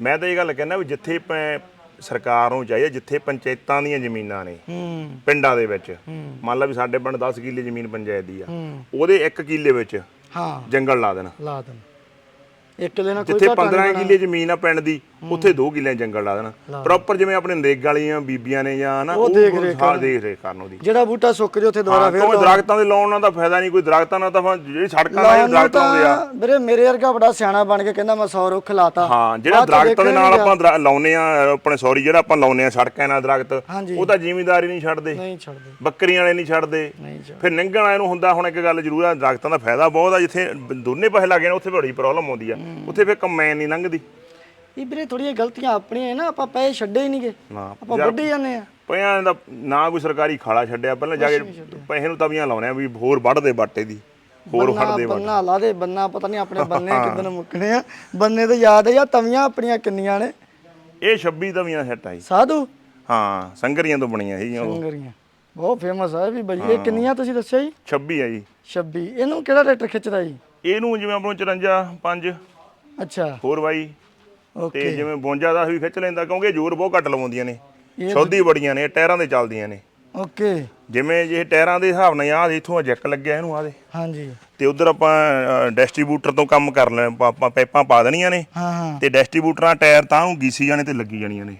ਮੈਂ ਤਾਂ ਇਹ ਗੱਲ ਕਹਿੰਦਾ ਵੀ ਜਿੱਥੇ ਪ- ਸਰਕਾਰ ਨੂੰ ਚਾਹੀਦਾ ਜਿੱਥੇ ਪੰਚਾਇਤਾਂ ਦੀਆਂ ਜ਼ਮੀਨਾਂ ਨੇ ਹੂੰ। ਪਿੰਡਾਂ ਦੇ ਵਿੱਚ। ਮੰਨ ਲਾ ਵੀ ਸਾਡੇ ਪਿੰਡ 10 ਕਿੱਲੇ ਜ਼ਮੀਨ ਪੰਚਾਇਤ ਦੀ ਆ। ਹੂੰ। ਉਹਦੇ 1 ਕਿੱਲੇ ਵਿੱਚ ਹਾਂ। ਜੰਗਲ ਲਾ ਦੇਣ। ਲਾ ਦੇਣ। ਇੱਕ ਨਾਲ ਕੋਈ ਜਿੱਥੇ ਘਾਟਾ 15 ਨਹੀਂ ਕਿੱਲੇ ਜ਼ਮੀਨ ਆ ਪਿੰਡ ਦੀ ਉੱਥੇ 2 ਕਿੱਲੇ ਜੰਗਲ ਲਾ ਦੇਣ। ਪ੍ਰੋਪਰ ਜਿਵੇਂ ਆਪਣੇ ਨਰੇਗਾ ਵਾਲੀਆਂ ਬੀਬੀਆਂ ਨੇ ਜਾਂ ਨਾ ਉਹ ਦੇਖ ਰੇਖ ਹਾਂ ਦੇਖ ਰੇਖ ਕਰਨ ਉਹਦੀ। ਜਿਹੜਾ ਬੂਟਾ ਸੁੱਕ ਜੇ ਉੱਥੇ ਦੁਬਾਰਾ ਫੇਰ ਕਿਉਂਕਿ ਦਰਖਤਾਂ ਦੇ ਲਾਉਣ ਨਾਲ ਤਾਂ ਫਾਇਦਾ ਨਹੀਂ ਕੋਈ ਦਰਖਤਾਂ ਨਾਲ ਤਾਂ ਜਿਹੜੀ ਸੜਕਾਂ ਨਾਲ ਦਰਖਤ ਲਾਉਂਦੇ ਆ। ਵੀਰੇ ਮੇਰੇ ਵਰਗਾ ਬੜਾ ਸਿਆਣਾ ਬਣ ਕੇ ਕਹਿੰਦਾ ਮੈਂ 100 ਰੁੱਖ ਲਾਤਾ। ਹਾਂ ਜਿਹੜਾ ਦਰਖਤਾਂ ਦੇ ਨਾਲ ਆਪਾਂ ਲਾਉਨੇ ਆ ਆਪਣੇ ਸੌਰੀ ਜਿਹੜਾ ਆਪਾਂ ਲਾਉਨੇ ਆ ਸੜਕਾਂ ਨਾਲ ਦਰਖਤ। ਉਹ ਤਾਂ ਜ਼ਿਮੀਂਦਾਰੀ ਨਹੀਂ ਛੱਡਦੇ। ਨਹੀਂ ਛੱਡਦੇ। ਬੱਕਰੀਆਂ ਵਾਲੇ ਨਹੀਂ ਛੱਡਦੇ। ਫਿਰ ਨੰਗਣ ਵਾਲੇ ਨੂੰ ਹੁੰਦਾ ਹੁਣ ਇੱਕ ਗੱਲ ਜ਼ਰੂਰ ਆ ਦਰਖਤਾਂ ਦਾ ਫਾਇਦਾ ਬਹੁਤ ਆ ਜਿੱਥੇ ਦੋਨੇ ਪਾਸੇ ਲੱਗੇ ਨੇ ਉੱਥੇ ਬੜੀ ਪ੍ਰੋਬਲਮ ਆਉਂਦੀ ਆ। ਉੱਥੇ ਫਿਰ ਕੰਬਾਈਨ ਨਹੀਂ ਲੰਘਦੀ। ਇਹ ਵੀਰੇ ਥੋੜੀਆਂ ਗਲਤੀਆਂ ਆਪਣੀਆਂ ਹੈ ਨਾ ਆਪਾਂ ਪੈਸੇ ਛੱਡੇ ਹੀ ਨਹੀਂਗੇ। ਨਾ ਆਪਾਂ ਵੱਢੀ ਜਾਂਦੇ ਆ। ਪਿਆਂ ਦਾ ਨਾ ਕੋਈ ਸਰਕਾਰੀ ਖਾਲਾ ਛੱਡਿਆ ਪਹਿਲਾਂ ਜਾ ਕੇ ਪੈਸੇ ਨੂੰ ਤਵੀਆਂ ਲਾਉਣੇ ਆ ਵੀ ਹੋਰ ਵੱਢਦੇ ਬਾਟੇ ਦੀ ਹੋਰ ਬੰਨਾ ਫੜਦੇ ਵੱਢ ਬੰਨਾ ਲਾ ਦੇ ਬੰਨਾ ਪਤਾ ਨਹੀਂ ਆਪਣੇ ਬੰਨੇ ਕਿਦਨ ਮੁੱਕਣੇ ਆ। ਬੰਨੇ ਤੇ ਯਾਦ ਹੈ ਜਾਂ ਤਵੀਆਂ ਆਪਣੀਆਂ ਕਿੰਨੀਆਂ ਨੇ। ਇਹ 26 ਤਵੀਆਂ ਸੈੱਟ ਆਈ ਸਾਧੂ? ਹਾਂ ਸੰਗਰੀਆਂ ਤੋਂ ਬਣੀਆਂ ਸੀਗੀਆਂ ਉਹ। ਸੰਗਰੀਆਂ। ਬਹੁਤ ਫੇਮਸ ਆ ਇਹ ਵੀ ਬਈ। ਇਹ ਕਿੰਨੀਆਂ ਤੁਸੀਂ ਦੱਸਿਆ ਜੀ? 26 ਆ ਜੀ। 26 ਇਹਨੂੰ ਕਿਹੜਾ ਟਰੈਕਟਰ ਖਿੱਚਦਾ ਜੀ? ਇਹਨੂੰ ਜਿਵੇਂ ਆਪਾਂ ਨੂੰ 54 5 ਅੱਛਾ। 4 ਤੇ ਜਿਵੇਂ 52 ਦਾ ਵੀ ਖਿੱਚ ਲੈਂਦਾ ਕਿਉਂਕਿ ਜ਼ੋਰ ਬਹੁਤ ਘੱਟ ਲਵਾਉਂਦੀਆਂ ਨੇ। ਸੌਦੀ ਬੜੀਆਂ ਨੇ ਟਾਇਰਾਂ ਦੇ ਚੱਲਦੀਆਂ ਨੇ। ਓਕੇ ਜਿਵੇਂ ਜੇ ਟਾਇਰਾਂ ਦੇ ਹਿਸਾਬ ਨਾਲ ਆਹ ਇਥੋਂ ਜੈਕ ਲੱਗਿਆ ਇਹਨੂੰ ਆਹ ਦੇ। ਹਾਂਜੀ। ਤੇ ਉਧਰ ਆਪਾਂ ਡਿਸਟ੍ਰੀਬਿਊਟਰ ਤੋਂ ਕੰਮ ਕਰ ਲੈਣਾ ਆਪਾਂ- ਪਾਈਪਾਂ ਪਾ ਦੇਣੀਆਂ ਨੇ। ਹਾਂ ਹਾਂ। ਤੇ ਡਿਸਟ੍ਰੀਬਿਊਟਰਾਂ ਟਾਇਰ ਤਾਂ ਨੂੰ ਗੀਸੀ ਜਾਣੇ ਤੇ ਲੱਗੀ ਜਾਣੀਆਂ ਨੇ।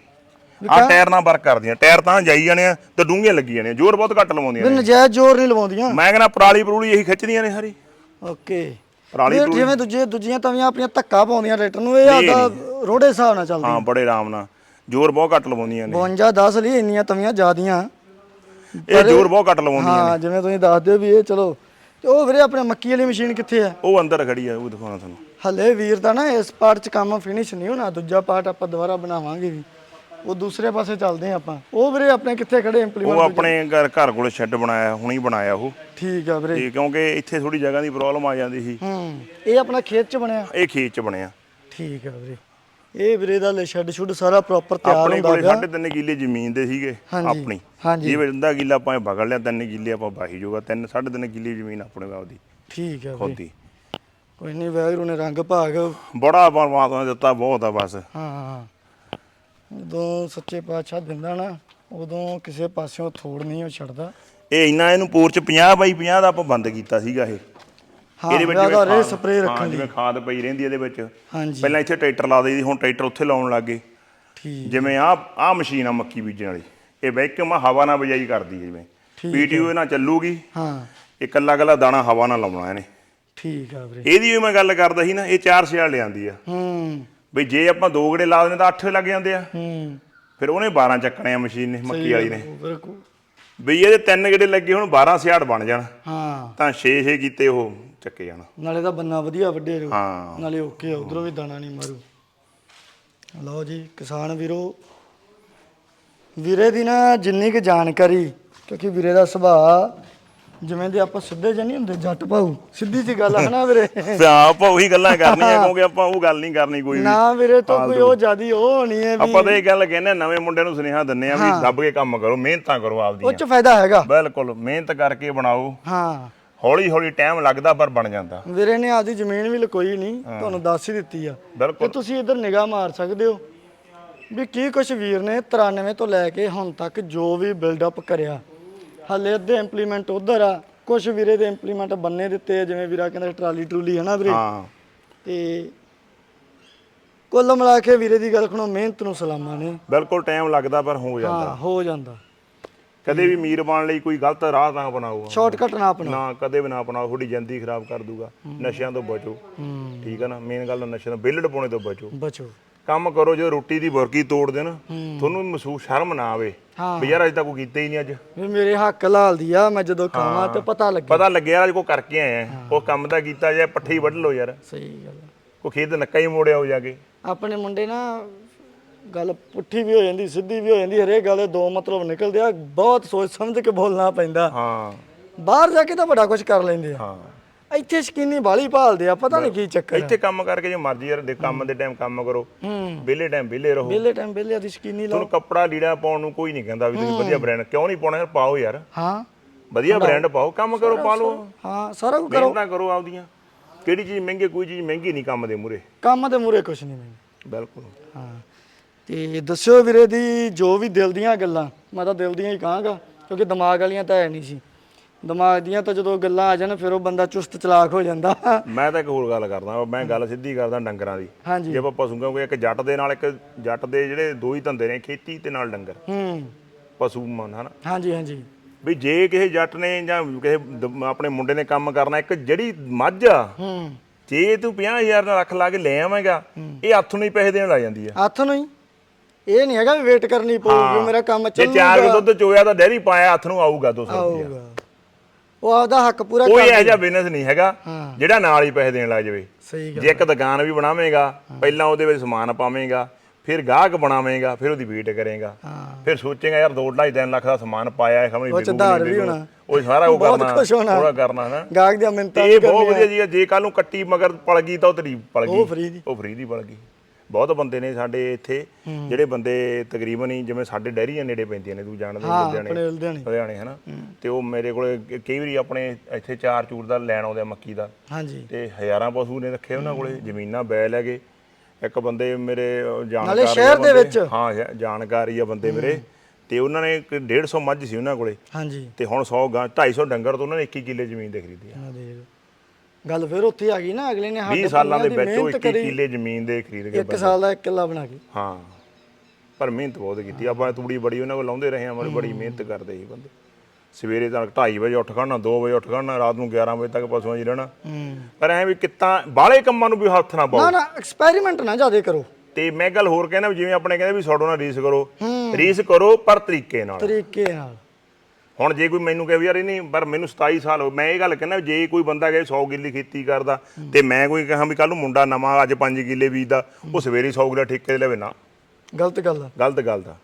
ਆਹ ਟਾਇਰ ਨਾਲ ਵਰਕ ਕਰਦੀਆਂ ਟਾਇਰ ਤਾਂ ਜਾਈ ਜਾਣੇ ਆ ਤੇ ਡੂੰਘੀਆਂ ਲੱਗੀ ਜਾਣੀਆਂ ਜ਼ੋਰ ਬਹੁਤ ਘੱਟ ਲਵਾਉਂਦੀਆਂ ਨੇ। ਨਜਾਇਜ਼ ਜ਼ੋਰ ਨਹੀਂ ਲਵਾਉਂਦੀਆਂ। ਮੈਂ ਕਹਿੰਦਾ ਪਰਾਲੀ ਪਰੂਲੀ ਇਹੀ ਖਿੱਚਦੀਆਂ ਨੇ ਸਾਰੀ। ਓਕੇ ਪਰਾਲੀ ਵੀਰ, ਜਿਵੇਂ ਦੂਜੇ ਦੂਜੀਆਂ ਤਵੀਆਂ ਆਪਣੀਆਂ ਧੱਕਾ ਪਾਉਂਦੀਆਂ ਟਰੈਕਟਰ ਨੂੰ ਇਹ ਆਦਾ ਰੋੜੇ ਹਿਸਾਬ ਨਾਲ ਚੱਲਦੀ ਹਾਂ ਬੜੇ ਆਰਾਮ ਨਾਲ। ਜ਼ੋਰ ਬਹੁਤ ਘੱਟ ਲਵਾਉਂਦੀਆਂ ਨੇ। 52 10 ਲਈ ਇੰਨੀਆਂ ਤਵੀਆਂ ਜ਼ਿਆਦੀਆਂ। ਇਹ ਜ਼ੋਰ ਬਹੁਤ ਘੱਟ ਲਵਾਉਂਦੀਆਂ ਹਾਂ ਜਿਵੇਂ ਤੁਸੀਂ ਦੱਸਦੇ ਹੋ ਵੀ ਇਹ ਚਲੋ ਤੇ ਉਹ ਵੀਰੇ ਆਪਣੇ ਮੱਕੀ ਵਾਲੀ ਮਸ਼ੀਨ ਕਿੱਥੇ ਆ ਉਹ ਅੰਦਰ ਖੜੀ ਆ ਉਹ ਦਿਖਾਉਣਾ ਤੁਹਾਨੂੰ। ਹਲੇ ਵੀਰ ਦਾ ਨਾ ਇਸ ਪਾਰਟ 'ਚ ਕੰਮ ਫਿਨਿਸ਼ ਨਹੀਂ ਹੋਣਾ ਦੂਜਾ ਪਾਰਟ ਆਪਾਂ ਦੁਬਾਰਾ ਬਣਾਵਾਂਗੇ ਵੀ। ਉਹ ਦੂਸਰੇ ਪਾਸੇ ਚੱਲਦੇ ਆ ਆਪਾਂ। ਉਹ ਵੀਰੇ ਆਪਣੇ ਕਿੱਥੇ ਖੜੇ ਉਹ ਇੰਪਲੀਮੈਂਟ ਆਪਣੇ ਘਰ ਘਰ ਕੋਲ ਸ਼ੈੱਡ ਬਣਾਇਆ ਹੁਣੀ ਬਣਾਇਆ ਉਹ। ਠੀਕ ਆ ਵੀਰੇ। ਤੇ ਕਿਉਂਕਿ ਇੱਥੇ ਥੋੜੀ ਜਗ੍ਹਾ ਦੀ ਪ੍ਰੋਬਲਮ ਆ ਜਾਂਦੀ ਸੀ। ਹੂੰ ਇਹ ਆਪਣਾ ਖੇਤ 'ਚ ਬਣਿਆ? ਇਹ ਖੇਤ ਚ ਬਣਿਆ। ਠੀਕ ਆ ਵੀਰੇ। ਇਹ ਵੀਰੇ ਦਾ ਸ਼ੈੱਡ ਸ਼ੁੱਡ ਸਾਰਾ ਪ੍ਰੋਪਰ ਤਿਆਰ ਆਪਣੇ ਹੁੰਦਾ ਕੋਲੇ ਪਿਆ। ਸਾਢੇ ਤਿੰਨ ਕਿੱਲੇ ਜ਼ਮੀਨ ਦੇ ਸੀਗੇ ਆਪਣੀ। ਹਾਂਜੀ। ਇਹ ਬੰਦਾ ਕਿੱਲਾ ਆਪਾਂ ਇਹ ਬਗੜ ਲਿਆ ਤਿੰਨ ਕਿੱਲੇ ਆਪਾਂ ਬਾਹੀ ਜੋਗਾ ਤਿੰਨ ਸਾਢੇ ਤਿੰਨ ਕਿੱਲੇ ਜ਼ਮੀਨ ਆਪਣੇ ਆਪ ਦੀ ਠੀਕ ਆ ਵੀਰੇ। ਖੋਦੀ ਕੋਈ ਨਹੀਂ ਵੈਗਰੂ ਨੇ ਰੰਗ ਭਾਗ ਬੜਾ ਪਰਮਾਤਮਾ ਦਿੱਤਾ ਬਹੁਤ ਆ ਬਸ। ਹਾਂ। ਜਦੋਂ ਸੱਚੇ ਪਾਤਸ਼ਾਹ ਦਿੰਦਾ ਨਾ ਉਦੋਂ ਕਿਸੇ ਪਾਸਿਓਂ ਥੋੜ ਨਹੀਂ ਉਹ ਛੱਡਦਾ। ਇਹ ਇੰਨਾ ਇਹਨੂੰ ਪੂਰ ਚ 50 ਬਾਈ 50 ਦਾ ਆਪਾਂ ਬੰਦ ਕੀਤਾ ਸੀਗਾ ਇਹ। ਹਾਂ ਇਹਦੇ ਵਿੱਚ ਇਹਦਾ ਰੇ ਖਾਦ- ਸਪਰੇ ਹਾਂ, ਰੱਖਣ ਦੀ। ਜਿਵੇਂ ਖਾਦ ਪਈ ਰਹਿੰਦੀ ਇਹਦੇ ਵਿੱਚ। ਹਾਂਜੀ। ਪਹਿਲਾਂ ਇੱਥੇ ਟਰੈਕਟਰ ਲਾ ਦਈਦੀ ਹੁਣ ਟਰੈਕਟਰ ਉੱਥੇ ਲਾਉਣ ਲੱਗੇ। ਠੀਕ। ਜਿਵੇਂ ਆ ਆ ਮਸ਼ੀਨ ਆ ਮੱਕੀ ਬੀਜਣ ਵਾਲੀ। ਇਹ ਵੈਕਿਊਮ ਆ ਹਵਾ ਨਾਲ ਬਜਾਈ ਕਰਦੀ ਹੈ ਜਿਵੇਂ। ਠੀਕ ਪੀਟੀਓ ਨਾਲ ਚੱਲੂਗੀ। ਹਾਂ। ਇਹ ਕੱਲਾ ਕੱਲਾ ਦਾਣਾ ਹਵਾ ਨਾਲ ਲਾਉਣਾ ਇਹਨੇ। ਠੀਕ ਆ ਵੀਰੇ। ਇਹਦੀ ਵੀ ਮੈਂ ਗੱਲ ਕਰਦਾ ਸੀ ਨਾ ਇਹ ਚਾਰ ਸਿਆਲ ਲਿਆਂਦੀ ਆ। ਹੂੰ। ਬਈ ਜੇ ਆਪਾਂ ਦੋ ਗੜੇ ਲਾ ਦਿੰਦੇ ਤਾਂ 8 ਲੱਗ ਜਾਂਦੇ ਆ। ਹੂੰ। ਫਿਰ ਉਹਨੇ 12 ਚੱਕਣੇ ਆ ਮਸ਼ੀਨ ਨੇ ਮੱਕੀ ਵਾਲੀ ਨੇ। ਬਿਲਕੁਲ। ਬਈ ਇਹਦੇ ਤਿੰਨ ਗੜੇ ਲੱਗੇ ਹੁਣ 12 ਸਿਆੜ ਬਣ ਜਾਣ। ਹਾਂ। ਤਾਂ 6-6 ਕੀਤੇ ਉਹ ਚੱਕੇ ਜਾਣ। ਨਾਲੇ ਤਾਂ ਬੰਨਾ ਵਧੀਆ ਵੱਡੇ ਰਹੋ। ਹਾਂ। ਨਾਲੇ ਓਕੇ ਉਧਰੋਂ ਵੀ ਦਾਣਾ ਨਹੀਂ ਮਾਰੂ। ਲਓ ਜੀ ਕਿਸਾਨ ਵੀਰੋ। ਵੀਰੇ ਦੀ ਨਾ ਜਿੰਨੀ ਕੁ ਜਾਣਕਾਰੀ ਕਿਉਂਕਿ ਵੀਰੇ ਦਾ ਸੁਭਾਅ ਜਿਵੇਂ ਦੇ ਆਪਾਂ ਸਿੱਧੇ ਜਿਹੇ ਨਹੀਂ ਹੁੰਦੇ ਜੱਟ ਭਾਊ। ਸਿੱਧੀ ਜੀ ਗੱਲ ਹੈ ਨਾ ਵੀਰੇ। ਤੇ ਆਪਾਂ ਉਹੀ ਗੱਲਾਂ ਕਰਨੀਆਂ ਕਿਉਂਕਿ ਆਪਾਂ ਉਹ ਗੱਲ ਨਹੀਂ ਕਰਨੀ ਕੋਈ ਵੀ। ਨਾ ਵੀਰੇ ਤੋਂ ਕੋਈ ਉਹ ਜਿਆਦੀ ਉਹ ਹੋਣੀ ਹੈ ਵੀ ਆਪਾਂ ਤਾਂ ਇਹ ਗੱਲ ਕਹਿੰਦੇ ਆ, ਨਵੇਂ ਮੁੰਡਿਆਂ ਨੂੰ ਸੁਨੇਹਾ ਦਿੰਨੇ ਆ ਵੀ ਦੱਬ ਕੇ ਕੰਮ ਕਰੋ ਮਿਹਨਤਾਂ ਕਰੋ ਉਹ ਆਪਦੀਆਂ ਚ ਫਾਇਦਾ ਹੈਗਾ। ਬਿਲਕੁਲ ਮਿਹਨਤ ਕਰਕੇ ਬਣਾਓ। ਹਾਂ। ਹੌਲੀ ਹੌਲੀ ਟਾਈਮ ਲੱਗਦਾ ਪਰ ਬਣ ਜਾਂਦਾ। ਵੀਰੇ ਨੇ ਆਪਦੀ ਜ਼ਮੀਨ ਵੀ ਲਕੋਈ ਨਹੀਂ ਤੁਹਾਨੂੰ ਦੱਸ ਹੀ ਦਿੱਤੀ ਆ। ਤੇ ਬਿਲਕੁਲ ਤੁਸੀਂ ਇੱਧਰ ਨਿਗਾਹ ਮਾਰ ਸਕਦੇ ਹੋ। ਵੀ ਕੀ ਕੁਛ ਵੀਰ ਨੇ 93 ਤੋਂ ਲੈ ਕੇ ਹੁਣ ਤੱਕ ਜੋ ਵੀ ਬਿਲਡ ਅਪ ਕਰਿਆ। ਹਲੇ ਅੱਧੇ ਇੰਪਲੀਮੈਂਟ ਉਧਰ ਆ। ਕੁਛ ਵੀਰੇ ਦੇ ਇੰਪਲੀਮੈਂਟ ਬੰਨੇ ਦਿੱਤੇ ਆ ਜਿਵੇਂ ਵੀਰਾ ਕਹਿੰਦਾ ਟਰਾਲੀ ਟਰੂਲੀ ਹੈ ਨਾ ਵੀਰੇ? ਹਾਂ। ਤੇ ਕੁੱਲ ਮਿਲਾ ਕੇ ਵੀਰੇ ਦੀ ਗੱਲ ਖਣੋ ਮਿਹਨਤ ਨੂੰ ਸਲਾਮਾਂ ਨੇ। ਬਿਲਕੁਲ ਟਾਈਮ ਲੱਗਦਾ ਪਰ ਹੋ ਜਾਂਦਾ। ਹਾਂ ਹੋ ਜਾਂਦਾ। ਕਦੇ ਵੀ ਮੀਰ ਬਣ ਲਈ ਕੋਈ ਗਲਤ ਰਾਹ ਨਾ ਬਣਾਓ ਸ਼ਾਰਟਕਟ ਨਾ ਆਪਣਾ ਨਾ ਕਦੇ ਵੀ ਨਾ ਬਣਾਓ ਤੁਹਾਡੀ ਜ਼ਿੰਦਗੀ ਖਰਾਬ ਕਰ ਦੂਗਾ। ਨਸ਼ਿਆਂ ਤੋਂ ਬਚੋ। ਠੀਕ ਹੈ ਨਾ? ਮੇਨ ਗੱਲ ਨਸ਼ਿਆਂ ਤੋਂ ਬਿਲਡ ਪਾਉਣੇ ਤੋਂ ਬਚੋ। ਬਚੋ। ਕੰਮ ਕਰੋ ਜਦੋਂ ਰੋਟੀ ਦੀ ਬੁਰਕੀ ਤੋੜ ਦੇਣ ਤੁਹਾਨੂੰ ਮਹਿਸੂਸ ਸ਼ਰਮ ਨਾ ਆਵੇ। ਵੀ ਯਾਰ ਅਜੇ ਤੱਕ ਕੋਈ ਕੀਤਾ ਹੀ ਨਹੀਂ ਅੱਜ। ਵੀ ਮੇਰੇ ਹੱਕ ਲਾਲਦੀ ਆ ਮੈਂ ਜਦੋਂ ਖਾਵਾਂ ਤੇ ਪਤਾ ਲੱਗੇ। ਪਤਾ ਲੱਗਿਆ ਅੱਜ ਕੋ ਕਰਕੇ ਆਏ ਆ ਉਹ ਕੰਮ ਦਾ ਕੀਤਾ ਜਾਂ ਪੱਠੇ ਵੱਢ ਲਓ ਯਾਰ। ਸਹੀ ਗੱਲ। ਕੋ ਖੇਤ ਨੱਕਾ ਹੀ ਮੋੜਿਆ ਹੋ ਜਾ ਕੇ। ਆਪਣੇ ਮੁੰਡੇ ਨਾ ਗੱਲ ਪੁੱਠੀ ਵੀ ਹੋ ਜਾਂਦੀ ਸਿੱਧੀ ਵੀ ਹੋ ਜਾਂਦੀ ਹਰੇਕ ਗੱਲ ਦੇ ਦੋ ਮਤਲਬ ਨਿਕਲਦੇ ਆ। ਬਹੁਤ ਸੋਚ ਸਮਝ ਕੇ ਬੋਲਣਾ ਪੈਂਦਾ। ਹਾਂ। ਬਾਹਰ ਜਾ ਕੇ ਤਾਂ ਬੜਾ ਕੁਝ ਕਰ ਲੈਂਦੇ ਆ। ਹਾਂ। ਇੱਥੇ ਸ਼ਕੀਨੀ ਬਾਲੀ ਭਾਲਦੇ ਆ ਪਤਾ ਨਹੀਂ ਕੀ ਚੱਕਰ। ਇੱਥੇ ਕੰਮ ਕਰਕੇ ਜੋ ਮਰਜ਼ੀ ਯਾਰ ਦੇ ਕੰਮ ਦੇ ਟਾਈਮ ਕੰਮ ਕਰੋ। ਵਿਹਲੇ ਟਾਈਮ ਵਿਹਲੇ ਰਹੋ। ਵਿਹਲੇ ਟਾਈਮ ਵਿਹਲੇ ਦੀ ਸ਼ਕੀਨੀ ਲਾਓ। ਤੁਹਾਨੂੰ ਕੱਪੜਾ ਲੀੜਾ ਪਾਉਣ ਨੂੰ ਕੋਈ ਨਹੀਂ ਕਹਿੰਦਾ ਵੀ ਤੁਸੀਂ ਵਧੀਆ ਬ੍ਰਾਂਡ ਕਿਉਂ ਨਹੀਂ ਪਾਉਣਾ ਯਾਰ ਪਾਓ ਯਾਰ। ਹਾਂ। ਵਧੀਆ ਬ੍ਰਾਂਡ ਪਾਓ ਕੰਮ ਕਰੋ ਪਾ ਲਓ। ਹਾਂ ਸਾਰਾ ਕੁਝ ਕਰੋ। ਮਿਹਨਤਾਂ ਕਰੋ ਆਪਦੀਆਂ। ਕਿਹੜੀ ਚੀਜ਼ ਮਹਿੰਗੀ ਕੋਈ ਚੀਜ਼ ਮਹਿੰਗੀ ਨਹੀਂ ਕੰਮ ਦੇ ਮੂਰੇ ਕੰਮ ਦੇ ਮੂਰੇ ਕੁਝ ਨਹੀਂ ਮੈਨੂੰ ਬਿਲਕੁਲ। ਹਾਂ। ਤੇ ਦੱਸਿਓ ਵੀਰੇ ਦੀ ਜੋ ਵੀ ਦਿਲ ਦੀਆਂ ਗੱਲਾਂ ਮੈਂ ਤਾਂ ਦਿਲ ਦੀਆਂ ਹੀ ਕਹਾਂਗਾ ਕਿਉਂਕਿ ਦਿਮਾਗ ਵਾਲੀਆਂ ਤਾਂ ਹੈ ਨਹੀਂ ਸੀ। ਦਿਮਾਗ ਦੀਆਂ ਤਾਂ ਜਦੋਂ ਗੱਲਾਂ ਆ ਜਾਣ ਫਿਰ ਉਹ ਬੰਦਾ ਚੁਸਤ ਚਲਾਕ ਹੋ ਜਾਂਦਾ। ਮੈਂ ਤਾਂ ਇੱਕ ਹੋਰ ਗੱਲ ਕਰਦਾ ਮੈਂ ਗੱਲ ਸਿੱਧੀ ਕਰਦਾ ਡੰਗਰਾਂ ਦੀ। ਜੇ ਆਪਾਂ ਪਸ਼ੂ ਕਹੋਗੇ ਇੱਕ ਜੱਟ ਦੇ ਨਾਲ ਇੱਕ ਜੱਟ ਦੇ ਜਿਹੜੇ ਦੋ ਹੀ ਧੰਦੇ ਨੇ ਖੇਤੀ ਤੇ ਨਾਲ ਡੰਗਰ। ਹੂੰ। ਪਸ਼ੂ ਮਨ ਹਨਾ? ਹਾਂਜੀ ਹਾਂਜੀ। ਵੀ ਜੇ ਕਿਸੇ ਜੱਟ ਨੇ ਜਾਂ ਕਿਸੇ ਆਪਣੇ ਮੁੰਡੇ ਨੇ ਕੰਮ ਕਰਨਾ ਇੱਕ ਜਿਹੜੀ ਮੱਝ ਆ ਹੂੰ। ਜੇ ਤੂੰ 50000 ਦਾ ਰੱਖ ਲਾ ਕੇ ਲੈ ਆਵੇਂਗਾ ਇਹ ਹੱਥ ਨੂੰ ਹੀ ਪੈਸੇ ਦੇਣ ਲੱਗ ਜਾਂਦੀ ਆ। ਹੱਥ ਨੂੰ ਹੀ? ਇਹ ਨਹੀਂ ਹੈਗਾ ਵੀ ਵੇਟ ਕਰਨੀ ਪਊਗੀ ਮੇਰਾ ਕੰਮ ਜੇ ਚਾਰ ਚੱਲੂਗਾ। ਦੁੱਧ ਚੋਇਆ ਤਾਂ ਡੈਰੀ ਪਾਇਆ ਹੱਥ ਨੂੰ ਆਊਗਾ 200 ਰੁਪਇਆ ਆਊਗਾ। ਉਹ ਆਪਦਾ ਹੱਕ ਪੂਰਾ ਕੋਈ ਇਹੋ ਜਿਹਾ ਬਿਜ਼ਨਸ ਨਹੀਂ ਹੈਗਾ। ਜਿਹੜਾ ਨਾਲ ਹੀ ਪੈਸੇ ਦੇਣ ਲੱਗ ਜਾਵੇ ਸਹੀ ਗੱਲ ਜੇ ਇੱਕ ਦੁਕਾਨ ਵੀ ਬਣਾਵੇਂਗਾ ਪਹਿਲਾਂ ਉਹਦੇ ਵਿੱਚ ਸਮਾਨ ਪਾਵੇਂਗਾ ਫਿਰ ਗਾਹਕ ਬਣਾਵੇਂਗਾ ਫਿਰ ਉਹਦੀ ਵੇਟ ਕਰੇਗਾ ਫਿਰ ਸੋਚੇਗਾ ਯਾਰ 2.5 3 ਲੱਖ ਦਾ ਸਮਾਨ ਪਾਇਆ ਹੈ ਖਮਣੀ ਉਹ ਵੀ ਹੋਣਾ। ਉਹ ਸਾਰਾ ਉਹ ਕਰਨਾ। ਥੋੜਾ ਕਰਨਾ ਹੈ ਨਾ ਗਾਹਕ ਦੀਆਂ ਮਿੰਤਾਂ ਤੇ ਵੀ ਇਹ ਬਹੁਤ। ਵਧੀਆ ਜੀ ਜੇ ਕੱਲ ਨੂੰ ਕੱਟੀ ਮਗਰ ਪਲ ਗਈ ਤਾਂ ਉਹ ਤੇਰੀ ਪਲ ਗਈ ਉਹ free ਦੀ। ਉਹ ਫ੍ਰੀ ਦੀ ਪਲ ਗਈ ਬਹੁਤ ਬੰਦੇ ਨੇ ਸਾਡੇ ਇੱਥੇ ਜਿਹੜੇ ਬੰਦੇ ਤਕਰੀਬਨ ਹੀ ਜਿਵੇਂ ਸਾਡੇ ਡੈਰੀਆਂ ਨੇੜੇ ਪੈਂਦੀਆਂ ਨੇ ਤੂੰ ਜਾਣਦਾ ਲੁਧਿਆਣੇ ਆਪਣੇ ਲੁਧਿਆਣੇ। ਹਨਾ? ਤੇ ਉਹ ਮੇਰੇ ਕੋਲੇ ਕਈ ਵਾਰੀ ਆਪਣੇ ਇੱਥੇ ਚਾਰ ਚੂਰ ਦਾ ਲੈਣ ਆਉਂਦੇ ਆ ਮੱਕੀ ਦਾ। ਹਾਂਜੀ। ਤੇ ਹਜ਼ਾਰਾਂ ਪਸ਼ੂ ਨੇ ਰੱਖੇ ਉਹਨਾਂ ਕੋਲੇ ਜ਼ਮੀਨਾਂ ਬੈ ਲੈ ਗਏ ਇੱਕ ਬੰਦੇ ਮੇਰੇ ਜਾਣਕਾਰ ਨਾਲੇ ਸ਼ਹਿਰ ਦੇ। ਵਿੱਚ। ਹਾਂ ਜਾਣਕਾਰੀ ਆ ਬੰਦੇ ਮੇਰੇ। ਤੇ ਉਹਨਾਂ ਨੇ ਇੱਕ 150 ਮੱਝ ਸੀ ਉਹਨਾਂ ਕੋਲੇ। ਹਾਂਜੀ। ਤੇ ਹੁਣ 100 ਗਾਂ 250 ਡੰਗਰ ਤੋਂ ਉਹਨਾਂ ਨੇ 21 ਕਿੱਲੇ ਜ਼ਮੀਨ ਦੇ ਖਰੀਦੀ ਆ ਗੱਲ ਫਿਰ ਉੱਥੇ ਆ ਗਈ ਨਾ ਅਗਲੇ ਨੇ 20 ਸਾਲਾਂ ਦੇ ਵਿੱਚ ਉਹ ਮਿਹਨਤ 21 ਕਿੱਲੇ ਜ਼ਮੀਨ ਦੇ ਖਰੀਦ ਕੇ ਇੱਕ ਸਾਲ ਦਾ ਇੱਕ ਕਿੱਲਾ ਬਣਾ ਕੇ। ਹਾਂ। ਪਰ ਮਿਹਨਤ ਬਹੁਤ ਕੀਤੀ। ਆਪਾਂ ਤੂੜੀ ਬੜੀ ਉਹਨਾਂ ਕੋਲ ਲਾਉਂਦੇ ਰਹੇ ਆ ਬੜੀ ਬੜੀ ਮਿਹਨਤ ਕਰਦੇ ਸੀ ਬੰਦੇ। ਸਵੇਰੇ ਤਾਂ 2:30 ਵਜੇ ਉੱਠ ਖੜਨਾ 2 ਵਜੇ ਉੱਠ ਖੜਨਾ ਰਾਤ ਨੂੰ 11 ਵਜੇ ਤੱਕ ਪਸ਼ੂਆਂ 'ਚ ਰਹਿਣਾ। ਪਰ ਐ ਵੀ ਕਿੱਤਾ ਬਾਹਲੇ ਕੰਮਾਂ ਨੂੰ ਵੀ ਹੱਥ ਨਾ ਪਾਓ। ਨਾ ਨਾ ਐਕਸਪੈਰੀਮੈਂਟ ਨਾ ਜ਼ਿਆਦਾ ਕਰੋ। ਤੇ ਮੈਂ ਗੱਲ ਹੋਰ ਕਹਿਣਾ ਵੀ ਜਿਵੇਂ ਆਪਣੇ ਕਹਿੰਦੇ ਵੀ ਸੌੜੋ ਨਾਲ ਰੀਸ ਕਰੋ। ਰੀਸ ਕਰੋ ਪਰ ਤਰੀਕੇ ਨਾਲ। ਤਰੀਕੇ ਨਾਲ। ਹੁਣ ਜੇ ਕੋਈ ਮੈਨੂੰ ਕਹੇ ਵੀ ਯਾਰ ਇਹ ਨਹੀਂ ਪਰ ਮੈਨੂੰ 27 ਸਾਲ ਹੋ ਮੈਂ ਇਹ ਗੱਲ ਕਹਿੰਦਾ ਜੇ ਕੋਈ ਬੰਦਾ ਕਹੇ 100 ਕਿੱਲੇ ਖੇਤੀ ਕਰਦਾ ਤੇ ਮੈਂ ਕੋਈ ਕਹਾਂ ਵੀ ਕੱਲ ਨੂੰ ਮੁੰਡਾ ਨਵਾਂ ਅੱਜ 5 ਕਿੱਲੇ ਬੀਜਦਾ ਉਹ ਸਵੇਰੇ 100 ਕਿੱਲੇ ਠੇਕੇ ਤੇ ਲਵੇ ਨਾ। ਗਲਤ ਗੱਲ ਆ। ਗਲਤ ਗੱਲ ਦਾ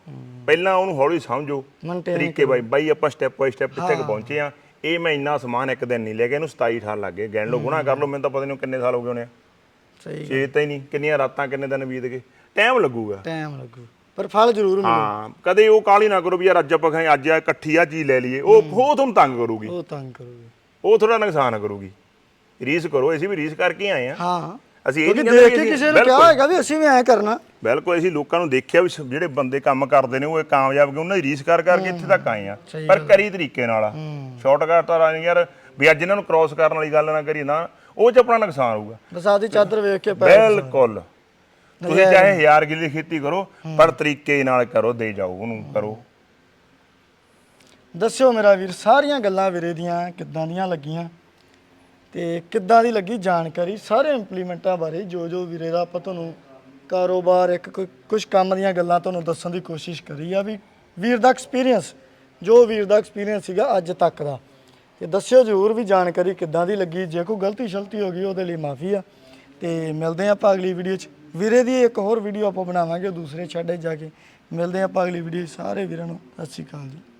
ਪਹਿਲਾਂ ਉਹਨੂੰ ਹੌਲੀ ਸਮਝੋ ਤਰੀਕੇ ਬਾਈ ਬਾਈ ਆਪਾਂ ਸਟੈਪ ਬਾਈ ਸਟੈਪ ਕਿੱਥੇ ਪਹੁੰਚੇ ਆ ਇਹ ਮੈਂ ਇੰਨਾ ਸਮਾਨ ਇੱਕ ਦਿਨ ਨਹੀਂ ਲੈ ਕੇ ਇਹਨੂੰ 27 ਅਠਾਰ ਲੱਗ ਗਏ। ਗਿਣ ਲਓ ਗੁਣਾ ਕਰ ਲਓ ਮੈਨੂੰ ਤਾਂ ਪਤਾ ਨਹੀਂ ਕਿੰਨੇ ਸਾਲ ਹੋ ਗਏ ਹੋਣੇ ਸਹੀ ਚੇਤਾ ਹੀ ਨਹੀਂ ਕਿੰਨੀਆਂ ਰਾਤਾਂ ਕਿੰਨੇ ਦਿਨ ਬੀਤ ਗਏ। ਟਾਈਮ ਲੱਗੂਗਾ। ਟਾਈਮ ਲੱਗੂ। ਪਰ ਫਲ ਜ਼ਰੂਰ ਮਿਲੂ। ਹਾਂ ਕਦੇ ਉਹ ਕਾਲੀ ਨਾ ਕਰੋ ਵੀ ਯਾਰ ਅੱਜ ਆਪਾਂ ਖਾਏ ਅੱਜ ਆ ਇਕੱਠੀ ਆ ਚੀਜ਼ ਲੈ ਲਈਏ। ਉਹ ਉਹ ਤੁਹਾਨੂੰ ਤੰਗ ਕਰੂਗੀ। ਉਹ ਤੰਗ ਕਰੂਗੇ। ਉਹ ਥੋੜਾ ਨੁਕਸਾਨ ਕਰੂਗੀ। ਰੀਸ ਕਰੋ ਅਸੀਂ ਵੀ ਰੀਸ ਕਰਕੇ ਆਏ ਆ। ਹਾਂ। ਅਸੀਂ ਇਹ ਕਿਉਂਕਿ ਨਹੀਂ ਦੇਖ ਕਹਿੰਦੇ ਕੇ ਵੀ ਕਿਸੇ ਨੂੰ ਕਿਹਾ ਬਿਲਕੁਲ। ਹੈਗਾ ਵੀ ਅਸੀਂ ਵੀ ਐਂ ਕਰਨਾ। ਬਿਲਕੁਲ ਅਸੀਂ ਲੋਕਾਂ ਨੂੰ ਦੇਖਿਆ ਵੀ ਸ- ਜਿਹੜੇ ਬੰਦੇ ਕੰਮ ਕਰਦੇ ਨੇ ਉਹ ਇਹ ਕਾਮਯਾਬ ਕਿ ਉਹਨਾਂ ਦੀ ਰੀਸ ਕਰ ਕਰਕੇ ਇੱਥੇ ਤੱਕ ਆਏ ਆ। ਪਰ ਕਰੀ ਤਰੀਕੇ ਨਾਲ ਆ। ਸ਼ਾਰਟਕਟ ਤਾਂ ਨਹੀਂ ਯਾਰ ਵੀ ਅੱਜ ਇਹਨਾਂ ਨੂੰ ਕ੍ਰਾਸ ਕਰਨ ਵਾਲੀ ਗੱਲ ਨਾ ਕਰੀ ਨਾ ਉਹ ਚ ਆਪਣਾ ਨੁਕਸਾਨ ਹੋਊਗਾ। ਬਸ ਆਦੀ ਚਾਦਰ ਵੇਖ ਕੇ ਪੈ ਬਿਲਕੁਲ। ਤੁਸੀਂ ਚਾਹੇ ਹਜ਼ਾਰ ਕਿੱਲੇ ਖੇਤੀ ਕਰੋ ਪਰ ਤਰੀਕੇ ਨਾਲ ਕਰੋ ਦੇ ਜਾਓ ਉਹਨੂੰ ਕਰੋ। ਦੱਸਿਓ ਮੇਰਾ ਵੀਰ ਸਾਰੀਆਂ ਗੱਲਾਂ ਵੀਰੇ ਦੀਆਂ ਕਿੱਦਾਂ ਦੀਆਂ ਲੱਗੀਆਂ ਤੇ ਕਿੱਦਾਂ ਦੀ ਲੱਗੀ ਜਾਣਕਾਰੀ? ਸਾਰੇ ਇੰਪਲੀਮੈਂਟਾਂ ਬਾਰੇ ਜੋ ਜੋ ਵੀਰੇ ਦਾ ਆਪਾਂ ਤੁਹਾਨੂੰ ਕਾਰੋਬਾਰ ਇੱਕ ਕੁਝ ਕੰਮ ਦੀਆਂ ਗੱਲਾਂ ਤੁਹਾਨੂੰ ਦੱਸਣ ਦੀ ਕੋਸ਼ਿਸ਼ ਕਰੀ ਆ ਵੀ ਵੀਰ ਦਾ ਐਕਸਪੀਰੀਅੰਸ ਜੋ ਵੀਰ ਦਾ ਐਕਸਪੀਰੀਅੰਸ ਸੀਗਾ ਅੱਜ ਤੱਕ ਦਾ। ਤੇ ਦੱਸਿਓ ਜ਼ਰੂਰ ਵੀ ਜਾਣਕਾਰੀ ਕਿੱਦਾਂ ਦੀ ਲੱਗੀ। ਜੇ ਕੋਈ ਗਲਤੀ ਸ਼ਲਤੀ ਹੋ ਗਈ ਉਹਦੇ ਲਈ ਮਾਫੀ ਆ। ਤੇ ਮਿਲਦੇ ਆਪਾਂ ਅਗਲੀ ਵੀਡੀਓ 'ਚ। ਵੀਰੇ ਦੀ ਇੱਕ ਹੋਰ ਵੀਡੀਓ ਆਪਾਂ ਬਣਾਵਾਂਗੇ ਦੂਸਰੇ ਛੱਡੇ ਜਾ ਕੇ। ਮਿਲਦੇ ਆਪਾਂ ਅਗਲੀ ਵੀਡੀਓ ਸਾਰੇ ਵੀਰਾਂ ਨੂੰ, ਸਤਿ ਸ਼੍ਰੀ ਅਕਾਲ ਜੀ।